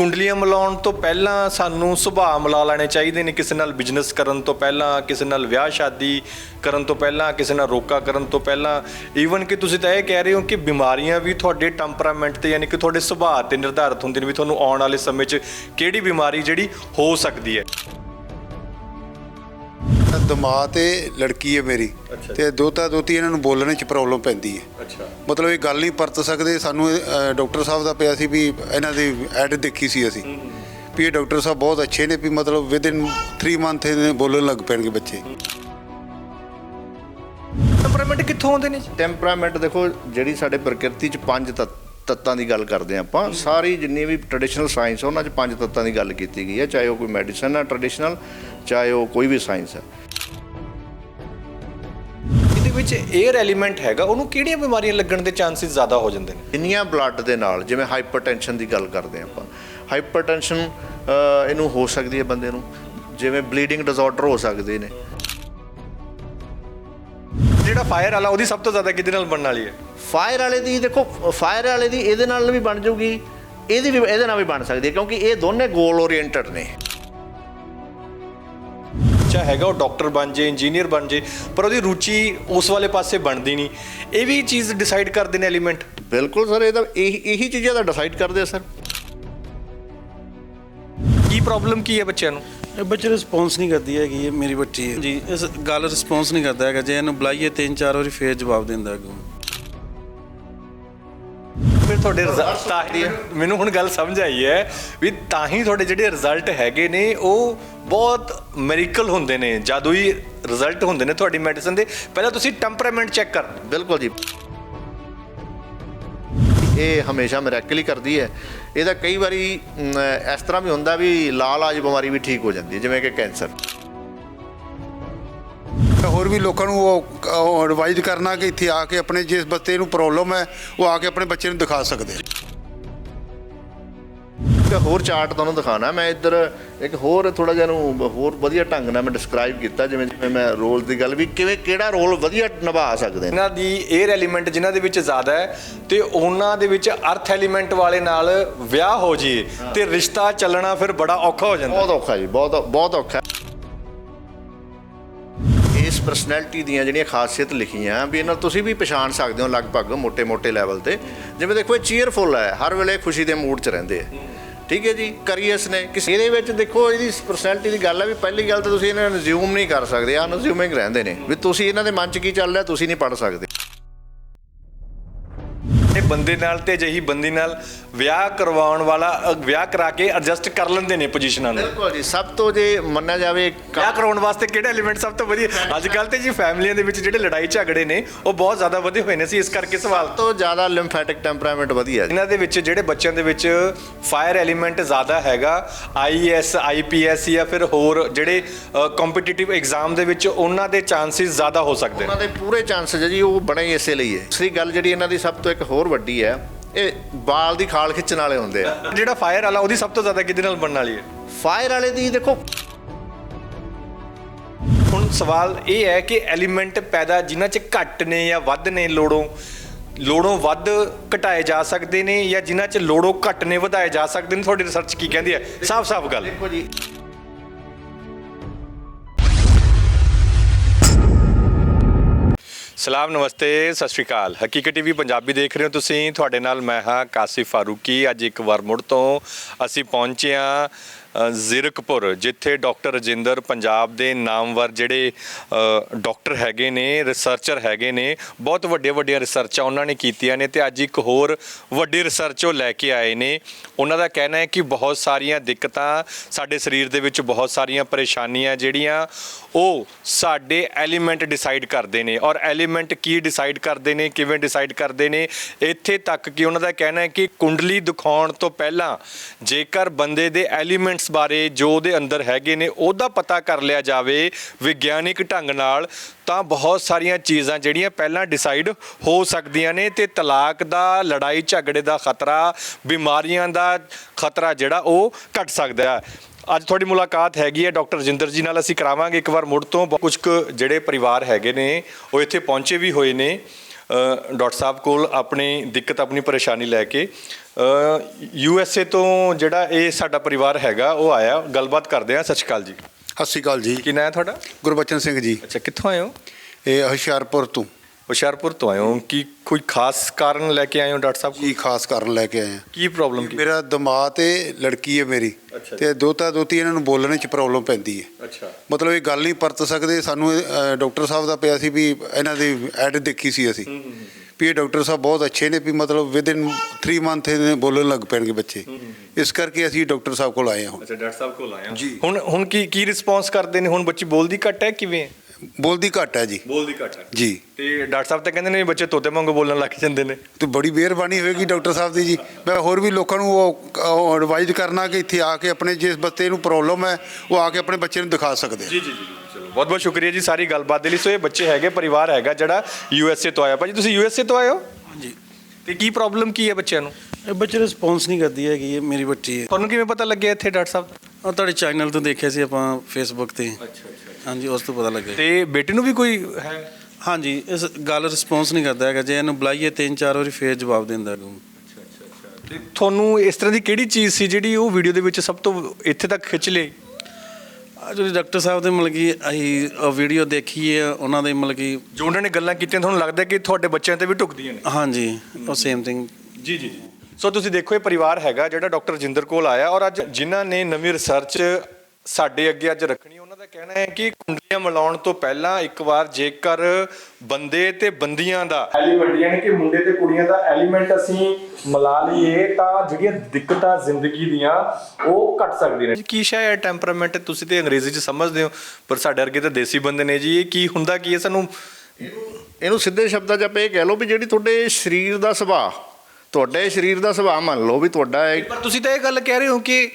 ਕੁੰਡਲੀਆਂ ਮਿਲਾਉਣ ਤੋਂ ਪਹਿਲਾਂ ਸਾਨੂੰ ਸੁਭਾਅ ਮਿਲਾ ਲੈਣੇ ਚਾਹੀਦੇ ਨੇ, ਕਿਸੇ ਨਾਲ ਬਿਜ਼ਨਸ ਕਰਨ ਤੋਂ ਪਹਿਲਾਂ, ਕਿਸੇ ਨਾਲ ਵਿਆਹ ਸ਼ਾਦੀ ਕਰਨ ਤੋਂ ਪਹਿਲਾਂ, ਕਿਸੇ ਨਾਲ ਰੋਕਾ ਕਰਨ ਤੋਂ ਪਹਿਲਾਂ। ਈਵਨ ਕਿ ਤੁਸੀਂ ਤਾਂ ਇਹ ਕਹਿ ਰਹੇ ਹੋ ਕਿ ਬਿਮਾਰੀਆਂ ਵੀ ਤੁਹਾਡੇ ਟੈਂਪਰਾਮੈਂਟ ਤੇ ਯਾਨੀ ਕਿ ਤੁਹਾਡੇ ਸੁਭਾਅ ਤੇ ਨਿਰਧਾਰਿਤ ਹੁੰਦੀਆਂ ਨੇ ਵੀ ਤੁਹਾਨੂੰ ਆਉਣ ਵਾਲੇ ਸਮੇਂ 'ਚ ਕਿਹੜੀ ਬਿਮਾਰੀ ਜਿਹੜੀ ਹੋ ਸਕਦੀ ਹੈ। ਦਿਮਾਗ ਤੇ ਲੜਕੀ ਹੈ ਮੇਰੀ। ਤੇ ਦੋਤਾ ਦੋਤੀ ਇਹਨਾਂ ਨੂੰ ਬੋਲਣ 'ਚ ਪ੍ਰੋਬਲਮ ਪੈਂਦੀ ਹੈ। ਅੱਛਾ। ਮਤਲਬ ਇਹ ਗੱਲ ਨਹੀਂ ਪਰਤ ਸਕਦੇ ਸਾਨੂੰ ਡਾਕਟਰ ਸਾਹਿਬ ਦਾ ਪਿਆ ਸੀ ਵੀ ਇਹਨਾਂ ਦੀ ਐਡ ਦੇਖੀ ਸੀ ਅਸੀਂ। ਵੀ ਇਹ ਡਾਕਟਰ ਸਾਹਿਬ ਬਹੁਤ ਅੱਛੇ ਨੇ ਵੀ ਮਤਲਬ ਵਿਦ ਇਨ 3 ਮੰਥ ਇਹ ਬੋਲਣ ਲੱਗ ਪੈਣਗੇ ਬੱਚੇ। ਟੈਂਪਰਾਮੈਂਟ ਕਿੱਥੋਂ ਆਉਂਦੇ ਨੇ? ਟੈਂਪਰਾਮੈਂਟ ਦੇਖੋ ਜਿਹੜੀ ਸਾਡੇ ਪ੍ਰਕਿਰਤੀ ਚ ਪੰਜ ਤੱਤ- ਤੱਤਾਂ ਦੀ ਗੱਲ ਕਰਦੇ ਹਾਂ ਆਪਾਂ ਸਾਰੀ ਜਿੰਨੀ ਵੀ ਟ੍ਰੈਡੀਸ਼ਨਲ ਸਾਇੰਸ ਉਹਨਾਂ ਚ ਪੰਜ ਤੱਤਾਂ ਦੀ ਗੱਲ ਕੀਤੀ ਗਈ ਹੈ ਚਾਹੇ ਉਹ ਕੋਈ ਮੈਡੀਸਨ ਹੈ ਟ੍ਰੈਡੀਸ਼ਨਲ ਚਾਹੇ ਉਹ ਕੋਈ ਵੀ ਸਾਇੰਸ ਹੈ। ਇਹਦੇ ਵਿੱਚ 에ਅਰ ਐਲੀਮੈਂਟ ਹੈਗਾ ਉਹਨੂੰ ਕਿਹੜੀਆਂ ਬਿਮਾਰੀਆਂ ਲੱਗਣ ਦੇ ਚਾਂਸਸ ਜ਼ਿਆਦਾ ਹੋ ਜਾਂਦੇ ਨੇ? ਇੰਨੀਆਂ ਬਲੱਡ ਦੇ ਨਾਲ ਜਿਵੇਂ ਹਾਈਪਰਟੈਂਸ਼ਨ ਦੀ ਗੱਲ ਕਰਦੇ ਆਪਾਂ। ਹਾਈਪਰਟੈਂਸ਼ਨ ਇਹਨੂੰ ਹੋ ਸਕਦੀ ਹੈ ਬੰਦੇ ਨੂੰ ਜਿਵੇਂ ਬਲੀਡਿੰਗ ਡਿਸਆਰਡਰ ਹੋ ਸਕਦੇ ਨੇ। ਜਿਹੜਾ ਫਾਇਰ ਵਾਲਾ ਉਹਦੀ ਸਭ ਤੋਂ ਜ਼ਿਆਦਾ ਕਿਹਦੇ ਨਾਲ ਬਣਨ ਵਾਲੀ ਹੈ? ਫਾਇਰ ਵਾਲੇ ਦੀ ਦੇਖੋ ਫਾਇਰ ਵਾਲੇ ਦੀ ਇਹਦੇ ਨਾਲ ਵੀ ਬਣ ਜਾਊਗੀ ਇਹਦੀ ਵੀ ਇਹਦੇ ਨਾਲ ਵੀ ਬਣ ਸਕਦੀ ਹੈ ਕਿਉਂਕਿ ਇਹ ਦੋਨੇ ਗੋਲ ਓਰੀਐਂਟਡ ਨੇ। ਚਾਹੇ ਹੈਗਾ ਉਹ ਡਾਕਟਰ ਬਣ ਜੇ ਇੰਜੀਨੀਅਰ ਬਣ ਜੇ ਪਰ ਉਹਦੀ ਰੁਚੀ ਉਸ ਵਾਲੇ ਪਾਸੇ ਬਣਦੀ ਨਹੀਂ। ਇਹ ਵੀ ਚੀਜ਼ ਡਿਸਾਈਡ ਕਰਦੇ ਨੇ ਐਲੀਮੈਂਟ ਬਿਲਕੁਲ ਸਰ ਇਹ ਤਾਂ ਇਹੀ ਇਹੀ ਚੀਜ਼ਾਂ ਦਾ ਡਿਸਾਈਡ ਕਰਦੇ ਆ ਸਰ। ਕੀ ਪ੍ਰੋਬਲਮ ਕੀ ਹੈ ਬੱਚਿਆਂ ਨੂੰ? ਇਹ ਬੱਚੇ ਰਿਸਪੌਂਸ ਨਹੀਂ ਕਰਦੀ ਹੈਗੀ ਇਹ ਮੇਰੀ ਬੱਚੀ ਹੈ। ਜੀ। ਇਸ ਗੱਲ ਰਿਸਪੌਂਸ ਨਹੀਂ ਕਰਦਾ ਹੈਗਾ ਜੇ ਇਹਨੂੰ ਬੁਲਾਈਏ ਤਿੰਨ ਚਾਰ ਵਾਰੀ ਫੇਰ ਜਵਾਬ ਦਿੰਦਾ ਹੈਗਾ ਤੁਹਾਡੇ ਰਿਜ਼ਲਟ ਤਾਂ ਹੀ ਮੈਨੂੰ ਹੁਣ ਗੱਲ ਸਮਝ ਆਈ ਹੈ ਵੀ ਤਾਂ ਹੀ ਤੁਹਾਡੇ ਜਿਹੜੇ ਰਿਜ਼ਲਟ ਹੈਗੇ ਨੇ, ਉਹ ਬਹੁਤ ਮੈਰੀਕਲ ਹੁੰਦੇ ਨੇ, ਜਾਦੂਈ ਰਿਜ਼ਲਟ ਹੁੰਦੇ ਨੇ ਤੁਹਾਡੀ ਮੈਡੀਸਨ ਦੇ। ਪਹਿਲਾਂ ਤੁਸੀਂ ਟੈਂਪਰਾਮੈਂਟ ਚੈੱਕ ਕਰ। ਬਿਲਕੁਲ ਜੀ। ਇਹ ਹਮੇਸ਼ਾ ਮੈਰੈਕਲ ਹੀ ਕਰਦੀ ਹੈ। ਇਹਦਾ ਕਈ ਵਾਰੀ ਇਸ ਤਰ੍ਹਾਂ ਵੀ ਹੁੰਦਾ ਵੀ ਲਾਲ ਆਜ ਬਿਮਾਰੀ ਵੀ ਠੀਕ ਹੋ ਜਾਂਦੀ ਹੈ, ਜਿਵੇਂ ਕਿ ਕੈਂਸਰ। ਹੋਰ ਵੀ ਲੋਕਾਂ ਨੂੰ ਉਹ ਐਡਵਾਈਜ਼ ਕਰਨਾ ਕਿ ਇੱਥੇ ਆ ਕੇ ਆਪਣੇ ਜਿਸ ਬੱਚੇ ਨੂੰ ਪ੍ਰੋਬਲਮ ਹੈ ਉਹ ਆ ਕੇ ਆਪਣੇ ਬੱਚੇ ਨੂੰ ਦਿਖਾ ਸਕਦੇ ਆ। ਇੱਕ ਹੋਰ ਚਾਰਟ ਤੁਹਾਨੂੰ ਦਿਖਾਣਾ ਮੈਂ ਇੱਧਰ ਇੱਕ ਹੋਰ ਥੋੜਾ ਜਿਹਾ ਨੂੰ ਹੋਰ ਵਧੀਆ ਢੰਗ ਨਾਲ ਮੈਂ ਡਿਸਕ੍ਰਾਈਬ ਕੀਤਾ ਜਿਵੇਂ ਜਿਵੇਂ ਮੈਂ ਰੋਲ ਦੀ ਗੱਲ ਵੀ ਕਿਵੇਂ ਕਿਹੜਾ ਰੋਲ ਵਧੀਆ ਨਿਭਾ ਸਕਦੇ ਨੇ। ਇਹਨਾਂ ਦੀ 에ਅਰ ਐਲੀਮੈਂਟ ਜਿਨ੍ਹਾਂ ਦੇ ਵਿੱਚ ਜ਼ਿਆਦਾ ਹੈ ਤੇ ਉਹਨਾਂ ਦੇ ਵਿੱਚ ਅਰਥ ਐਲੀਮੈਂਟ ਵਾਲੇ ਨਾਲ ਵਿਆਹ ਹੋ ਜੀ ਤੇ ਰਿਸ਼ਤਾ ਚੱਲਣਾ ਫਿਰ ਬੜਾ ਔਖਾ ਹੋ ਜਾਂਦਾ। ਬਹੁਤ ਔਖਾ ਜੀ ਬਹੁਤ ਬਹੁਤ ਔਖਾ। ਪਰਸਨੈਲਿਟੀ ਦੀਆਂ ਜਿਹੜੀਆਂ ਖਾਸੀਅਤ ਲਿਖੀਆਂ, ਵੀ ਇਹਨਾਂ ਤੁਸੀਂ ਵੀ ਪਛਾਣ ਸਕਦੇ ਹੋ ਲਗਭਗ ਮੋٹے-ਮੋٹے ਲੈਵਲ ਤੇ। ਜਿਵੇਂ ਦੇਖੋ, ਇਹ ਚੀਅਰਫੁਲ ਹੈ, ਹਰ ਵੇਲੇ ਖੁਸ਼ੀ ਦੇ ਮੂਡ 'ਚ ਰਹਿੰਦੇ ਆ। ਠੀਕ ਹੈ ਜੀ? ਕਰੀਅਸ ਨੇ। ਕਿਸੇ ਦੇ ਵਿੱਚ ਦੇਖੋ, ਇਹਦੀ ਪਰਸਨੈਲਿਟੀ ਦੀ ਗੱਲ ਹੈ ਵੀ ਪਹਿਲੀ ਗੱਲ ਤਾਂ ਤੁਸੀਂ ਇਹਨਾਂ ਨੂੰ ਰਿਜ਼ਿਊਮ ਨਹੀਂ ਕਰ ਸਕਦੇ ਆ ਅਨਜ਼ਿਊਮਿੰਗ ਰਹਿੰਦੇ ਨੇ। ਵੀ ਤੁਸੀਂ ਇਹਨਾਂ ਦੇ ਮਨ 'ਚ ਕੀ ਚੱਲ ਰਿਹਾ, ਤੁਸੀਂ ਨਹੀਂ ਪੜ ਸਕਦੇ। ਇਹ ਬੰਦੇ ਨਾਲ ਤੇ ਅਜਿਹੀ ਬੰਦੀ ਨਾਲ ਵਿਆਹ ਕਰਵਾਉਣ ਵਾਲਾ ਅ, ਵਿਆਹ ਕਰਾ ਕੇ ਐਡਜਸਟ ਕਰ ਲੈਂਦੇ ਨੇ ਪੋਜੀਸ਼ਨਾਂ ਨੂੰ। ਬਿਲਕੁਲ ਜੀ ਸਭ ਤੋਂ ਜੇ ਮੰਨਿਆ ਜਾਵੇ ਵਿਆਹ ਕਰਾਉਣ ਵਾਸਤੇ ਕਿਹੜਾ ਐਲੀਮੈਂਟ ਸਭ ਤੋਂ ਵਧੀਆ? ਅੱਜ ਕੱਲ ਤੇ ਜੀ ਫੈਮਲੀਆਂ ਦੇ ਵਿੱਚ ਜਿਹੜੇ ਲੜਾਈ ਝਗੜੇ ਨੇ ਉਹ ਬਹੁਤ ਜ਼ਿਆਦਾ ਵਧੇ ਹੋਏ ਨੇ ਸੀ ਇਸ ਕਰਕੇ ਸਵਾਲ। ਸਭ ਤੋਂ ਜ਼ਿਆਦਾ ਲਿੰਫੈਟਿਕ ਟੈਂਪਰਾਮੈਂਟ ਵਧੀਆ ਜੀ। ਇਹਨਾਂ ਦੇ ਵਿੱਚ ਜਿਹੜੇ ਬੱਚਿਆਂ ਦੇ ਵਿੱਚ ਫਾਇਰ ਐਲੀਮੈਂਟ ਜ਼ਿਆਦਾ ਹੈਗਾ ਆਈਐਸ ਆਈਪੀਐਸ ਜਾਂ ਫਿਰ ਹੋਰ ਜਿਹੜੇ ਕੰਪੀਟੀਟਿਵ ਐਗਜ਼ਾਮ ਦੇ ਵਿੱਚ ਉਹਨਾਂ ਦੇ ਚਾਂਸਸ ਜ਼ਿਆਦਾ ਹੋ ਸਕਦੇ ਨੇ। ਉਹਨਾਂ ਦੇ ਪੂਰੇ ਚਾਂਸਸ ਹੈ ਜੀ ਉਹ ਬਣੇ ਹੀ ਇਸੇ ਲਈ ਹੈ। ਦੂਸਰੀ ਗੱਲ ਜਿਹੜੀ ਇਹਨਾਂ ਦੀ ਸਭ ਤੋਂ ਇੱਕ ਹੋਰ ਵੱਡੀ ਹੈ ਇਹ ਬਾਲ ਦੀ ਖਾਲ ਖਿੱਚਣ ਵਾਲੇ ਹੁੰਦੇ ਆ। ਜਿਹੜਾ ਫਾਇਰ ਵਾਲਾ ਉਹਦੀ ਸਭ ਤੋਂ ਜ਼ਿਆਦਾ ਕਿਹਦੇ ਨਾਲ ਬਣਨ ਵਾਲੀ ਹੈ? ਫਾਇਰ ਵਾਲੇ ਦੀ ਦੇਖੋ। ਹੁਣ ਸਵਾਲ ਇਹ ਹੈ ਕਿ ਐਲੀਮੈਂਟ ਪੈਦਾ ਜਿਨ੍ਹਾਂ 'ਚ ਘੱਟ ਨੇ ਜਾਂ ਵੱਧ ਨੇ ਲੋੜੋਂ ਲੋੜੋਂ ਵੱਧ ਘਟਾਏ ਜਾ ਸਕਦੇ ਨੇ ਜਾਂ ਜਿਨ੍ਹਾਂ 'ਚ ਲੋੜੋਂ ਘੱਟ ਨੇ ਵਧਾਏ ਜਾ ਸਕਦੇ ਨੇ ਤੁਹਾਡੀ ਰਿਸਰਚ ਕੀ ਕਹਿੰਦੀ ਹੈ? ਸਾਫ਼-ਸਾਫ਼ ਗੱਲ। ਦੇਖੋ ਜੀ ਸਲਾਮ, ਨਮਸਤੇ, ਸਤਿ ਸ਼੍ਰੀ ਅਕਾਲ। ਹਕੀਕਤ ਟੀਵੀ ਪੰਜਾਬੀ ਦੇਖ ਰਹੇ ਹੋ ਤੁਸੀਂ। ਤੁਹਾਡੇ ਨਾਲ ਮੈਂ ਹਾਂ ਕਾਸਿਫ ਫਾਰੂਕੀ। ਅੱਜ ਇੱਕ ਵਾਰ ਮੁੜ ਤੋਂ ਅਸੀਂ ਪਹੁੰਚੇ ਹਾਂ ਜ਼ੀਰਕਪੁਰ ਜਿੱਥੇ ਡਾਕਟਰ ਰਜਿੰਦਰ ਪੰਜਾਬ ਦੇ ਨਾਮਵਰ ਜਿਹੜੇ ਅ, ਡਾਕਟਰ ਹੈਗੇ ਨੇ ਰਿਸਰਚਰ ਹੈਗੇ ਨੇ ਬਹੁਤ ਵੱਡੇ ਵੱਡੀਆਂ ਰਿਸਰਚਾਂ ਉਹਨਾਂ ਨੇ ਕੀਤੀਆਂ ਨੇ ਤੇ ਅੱਜ ਇੱਕ ਹੋਰ ਵੱਡੀ ਰਿਸਰਚ ਉਹ ਲੈ ਕੇ ਆਏ ਨੇ। ਉਹਨਾਂ ਦਾ ਕਹਿਣਾ ਹੈ ਕਿ ਬਹੁਤ ਸਾਰੀਆਂ ਦਿੱਕਤਾਂ ਸਾਡੇ ਸਰੀਰ ਦੇ ਵਿੱਚ ਬਹੁਤ ਸਾਰੀਆਂ ਪਰੇਸ਼ਾਨੀਆਂ ਜਿਹੜੀਆਂ ਉਹ ਸਾਡੇ ਐਲੀਮੈਂਟ ਡਿਸਾਈਡ ਕਰਦੇ ਨੇ ਔਰ ਐਲੀਮੈਂਟ ਕੀ ਡਿਸਾਈਡ ਕਰਦੇ ਨੇ ਕਿਵੇਂ ਡਿਸਾਈਡ ਕਰਦੇ ਨੇ ਇੱਥੇ ਤੱਕ ਕਿ ਉਹਨਾਂ ਦਾ ਕਹਿਣਾ ਹੈ ਕਿ ਕੁੰਡਲੀ ਦਿਖਾਉਣ ਤੋਂ ਪਹਿਲਾਂ ਜੇਕਰ ਬੰਦੇ ਦੇ ਐਲੀਮੈਂਟ ਐਲੀਮੈਂਟਸ ਬਾਰੇ ਜੋ ਉਹਦੇ ਅੰਦਰ ਹੈਗੇ ਨੇ, ਉਹਦਾ ਪਤਾ ਕਰ ਲਿਆ ਜਾਵੇ ਵਿਗਿਆਨਿਕ ਢੰਗ ਨਾਲ, ਤਾਂ ਬਹੁਤ ਸਾਰੀਆਂ ਚੀਜ਼ਾਂ ਜਿਹੜੀਆਂ ਪਹਿਲਾਂ ਡਿਸਾਈਡ ਹੋ ਸਕਦੀਆਂ ਨੇ ਤੇ ਤਲਾਕ ਦਾ, ਲੜਾਈ ਝਗੜੇ ਦਾ ਖਤਰਾ, ਬਿਮਾਰੀਆਂ ਦਾ ਖਤਰਾ ਜਿਹੜਾ ਉਹ ਘਟ ਸਕਦਾ ਹੈ। ਅੱਜ ਤੁਹਾਡੀ ਮੁਲਾਕਾਤ ਹੈਗੀ ਹੈ ਡਾਕਟਰ ਰਜਿੰਦਰ ਜੀ ਨਾਲ, ਅਸੀਂ ਕਰਾਵਾਂਗੇ ਇੱਕ ਵਾਰ ਮੁੜ ਤੋਂ, ਕੁਝ ਕੁ ਜਿਹੜੇ ਪਰਿਵਾਰ ਹੈਗੇ ਨੇ, ਉਹ ਇੱਥੇ ਪਹੁੰਚੇ ਵੀ ਹੋਏ ਨੇ। ਡਾਕਟਰ ਸਾਹਿਬ ਕੋਲ ਆਪਣੀ ਦਿੱਕਤ ਆਪਣੀ ਪਰੇਸ਼ਾਨੀ ਲੈ ਕੇ ਯੂ ਐਸ ਏ ਤੋਂ ਜਿਹੜਾ ਇਹ ਸਾਡਾ ਪਰਿਵਾਰ ਹੈਗਾ ਉਹ ਆਇਆ। ਗੱਲਬਾਤ ਕਰਦੇ ਆ ਸਤਿ ਸ਼੍ਰੀ ਅਕਾਲ ਜੀ। ਸਤਿ ਸ਼੍ਰੀ ਅਕਾਲ ਜੀ। ਕੀ ਨਾਂ ਹੈ ਤੁਹਾਡਾ? ਗੁਰਬਚਨ ਸਿੰਘ ਜੀ। ਅੱਛਾ ਕਿੱਥੋਂ ਆਏ ਹੋ? ਇਹ ਹੁਸ਼ਿਆਰਪੁਰ ਤੋਂ। ਹੁਸ਼ਿਆਰਪੁਰ ਤੋਂ ਆਏ ਹੋ। ਕੀ ਕੋਈ ਖਾਸ ਕਾਰਨ ਲੈ ਕੇ ਆਏ ਹੋ ਡਾਕਟਰ ਸਾਹਿਬ ਕੀ ਖਾਸ ਕਾਰਨ ਲੈ ਕੇ ਆਏ ਆ? ਕੀ ਪ੍ਰੋਬਲਮ ਕੀ? ਮੇਰਾ ਦਿਮਾਗ ਤੇ ਲੜਕੀ ਹੈ ਮੇਰੀ। ਤੇ ਦੋਤਾ ਦੋਤੀ ਇਹਨਾਂ ਨੂੰ ਬੋਲਣ 'ਚ ਪ੍ਰੋਬਲਮ ਪੈਂਦੀ ਹੈ। ਅੱਛਾ। ਮਤਲਬ ਇਹ ਗੱਲ ਨਹੀਂ ਪਰਤ ਸਕਦੇ। ਸਾਨੂੰ ਡਾਕਟਰ ਸਾਹਿਬ ਦਾ ਪਿਆ ਸੀ ਵੀ ਇਹਨਾਂ ਦੀ ਐਡ ਦੇਖੀ ਸੀ ਅਸੀਂ। ਵੀ ਇਹ ਡਾਕਟਰ ਸਾਹਿਬ ਬਹੁਤ ਅੱਛੇ ਨੇ ਵੀ ਮਤਲਬ ਵਿਦ ਇਨ 3 ਮੰਥ ਇਹ ਬੋਲਣ ਲੱਗ ਪੈਣਗੇ ਬੱਚੇ। ਇਸ ਕਰਕੇ ਅਸੀਂ ਡਾਕਟਰ ਸਾਹਿਬ ਕੋਲ ਆਏ ਹਾਂ ਅੱਛਾ ਡਾਕਟਰ ਸਾਹਿਬ ਕੋਲ ਆਏ ਹੋ। ਹੁਣ ਹੁਣ ਕੀ ਕੀ ਰਿਸਪੌਂਸ ਕਰਦੇ ਨੇ? ਹੁਣ ਬੱਚੀ ਬੋਲਦੀ ਘੱਟ ਹੈ ਕਿਵੇਂ? ਬੋਲਦੀ ਘੱਟ ਹੈ ਜੀ। ਬੋਲਦੀ ਘੱਟ ਹੈ। ਜੀ। ਤੇ ਡਾਕਟਰ ਸਾਹਿਬ ਤਾਂ ਕਹਿੰਦੇ ਨੇ ਬੱਚੇ ਤੋਤੇ ਵਾਂਗੂ ਬੋਲਣ ਲੱਗ ਜਾਂਦੇ ਨੇ। ਤੇ ਬੜੀ ਮਿਹਰਬਾਨੀ ਹੋਏਗੀ ਡਾਕਟਰ ਸਾਹਿਬ ਦੀ ਜੀ। ਮੈਂ ਹੋਰ ਵੀ ਲੋਕਾਂ ਨੂੰ ਉਹ ਐਡਵਾਈਜ਼ ਕਰਨਾ ਕਿ ਇੱਥੇ ਆ ਕੇ ਆਪਣੇ ਜਿਸ ਬੱਚੇ ਨੂੰ ਪ੍ਰੋਬਲਮ ਹੈ ਉਹ ਆ ਕੇ ਆਪਣੇ ਬੱਚੇ ਨੂੰ ਦਿਖਾ ਸਕਦੇ ਆ। ਜੀ ਜੀ ਜੀ ਚਲੋ। ਬਹੁਤ ਬਹੁਤ ਸ਼ੁਕਰੀਆ ਜੀ ਸਾਰੀ ਗੱਲਬਾਤ ਦੇ ਲਈ। ਸੋ ਇਹ ਬੱਚੇ ਹੈਗੇ ਪਰਿਵਾਰ ਹੈਗਾ ਜਿਹੜਾ ਯੂ ਐਸ ਏ ਤੋਂ ਆਇਆ। ਭਾਜੀ ਤੁਸੀਂ ਯੂ ਐਸ ਏ ਤੋਂ ਆਏ ਹੋ? ਹਾਂਜੀ। ਤੇ ਕੀ ਪ੍ਰੋਬਲਮ ਕੀ ਹੈ ਬੱਚਿਆਂ ਨੂੰ? ਇਹ ਬੱਚੇ ਰਿਸਪੌਂਸ ਨਹੀਂ ਕਰਦੀ ਹੈਗੀ ਇਹ ਮੇਰੀ ਬੱਚੀ ਹੈ। ਤੁਹਾਨੂੰ ਕਿਵੇਂ ਪਤਾ ਲੱਗਿਆ ਇੱਥੇ ਡਾਕਟਰ ਸਾਹਿਬ? ਤੁਹਾਡੇ ਚੈਨਲ ਤੋਂ ਦੇਖਿਆ ਸੀ ਆਪਾਂ ਫੇਸਬੁੱਕ ਤੇ। ਅੱਛਾ। ਹਾਂਜੀ ਉਸ ਤੋਂ ਪਤਾ ਲੱਗਿਆ। ਤੇ ਬੇਟੇ ਨੂੰ ਵੀ ਕੋਈ ਹੈ? ਹਾਂਜੀ ਇਸ ਗੱਲ ਰਿਸਪੌਂਸ ਨਹੀਂ ਕਰਦਾ ਹੈਗਾ। ਜੇ ਇਹਨੂੰ ਬੁਲਾਈਏ ਤਿੰਨ ਚਾਰ ਵਾਰੀ ਫੇਰ ਜਵਾਬ ਦਿੰਦਾ ਹੈਗਾ। ਤੇ ਤੁਹਾਨੂੰ ਇਸ ਤਰ੍ਹਾਂ ਦੀ ਕਿਹੜੀ ਚੀਜ਼ ਸੀ ਜਿਹੜੀ ਉਹ ਵੀਡੀਓ ਦੇ ਵਿੱਚ ਸਭ ਤੋਂ ਇੱਥੇ ਤੱਕ ਖਿੱਚ ਲਈ ਆ ਜਿਹੜੀ ਡਾਕਟਰ ਸਾਹਿਬ ਦੇ ਮਤਲਬ ਕਿ ਅਸੀਂ ਵੀਡੀਓ ਦੇਖੀ ਹੈ ਉਹਨਾਂ ਦੇ ਮਤਲਬ ਕਿ ਜੋ ਉਹਨਾਂ ਨੇ ਗੱਲਾਂ ਕੀਤੀਆਂ ਤੁਹਾਨੂੰ ਲੱਗਦਾ ਕਿ ਤੁਹਾਡੇ ਬੱਚਿਆਂ ਤੇ ਵੀ ਢੁਕਦੀਆਂ ਨੇ? ਹਾਂਜੀ ਉਹ ਸੇਮ ਥਿੰਗ ਜੀ ਜੀ ਸੋ ਤੁਸੀਂ ਦੇਖੋ ਇਹ ਪਰਿਵਾਰ ਹੈਗਾ ਜਿਹੜਾ ਡਾਕਟਰ ਜਿੰਦਰ ਕੋਲ ਆਇਆ ਔਰ ਅੱਜ ਜਿਨ੍ਹਾਂ ਨੇ ਨਵੀਂ ਰਿਸਰਚ ਸਾਡੇ ਅੱਗੇ ਅੱਜ ਰੱਖਣੀ ਕਹਿਣਾ ਹੈ ਕਿ ਕੁੰਡਲੀਆਂ ਮਿਲਾਉਣ ਤੋਂ ਪਹਿਲਾਂ ਇੱਕ ਵਾਰ ਜੇਕਰ ਬੰਦੇ ਤੇ ਬੰਦੀਆਂ ਦਾ ਐਲੀਮੈਂਟ ਯਾਨੀ ਕਿ ਮੁੰਡੇ ਤੇ ਕੁੜੀਆਂ ਦਾ ਐਲੀਮੈਂਟ ਅਸੀਂ ਮਿਲਾ ਲਈਏ ਤਾਂ ਜਿਹੜੀਆਂ ਦਿੱਕਤਾਂ ਜ਼ਿੰਦਗੀ ਦੀਆਂ ਉਹ ਘਟ ਸਕਦੀਆਂ ਨੇ। ਕੀ ਸ਼ਾਇਦ ਟੈਂਪਰਾਮੈਂਟ ਤੁਸੀਂ ਤੇ ਅੰਗਰੇਜ਼ੀ ਚ ਸਮਝਦੇ ਹੋ ਪਰ ਸਾਡੇ ਵਰਗੇ ਤਾਂ ਦੇਸੀ ਬੰਦੇ ਨੇ ਜੀ। ਇਹ ਕੀ ਹੁੰਦਾ ਕੀ ਹੈ? ਸਾਨੂੰ ਇਹਨੂੰ ਸਿੱਧੇ ਸ਼ਬਦਾਂ 'ਚ ਆਪਾਂ ਇਹ ਕਹਿ ਲਓ ਵੀ ਜਿਹੜੀ ਤੁਹਾਡੇ ਸਰੀਰ ਦਾ ਸੁਭਾਅ ਤੁਹਾਡੇ ਸਰੀਰ ਦਾ ਸੁਭਾਅ ਮੰਨ ਲਓ ਵੀ ਤੁਹਾਡਾ ਪਰ ਤੁਸੀਂ ਤਾਂ ਇਹ ਗੱਲ ਕਹਿ ਰਹੇ ਹੋ ਕਿ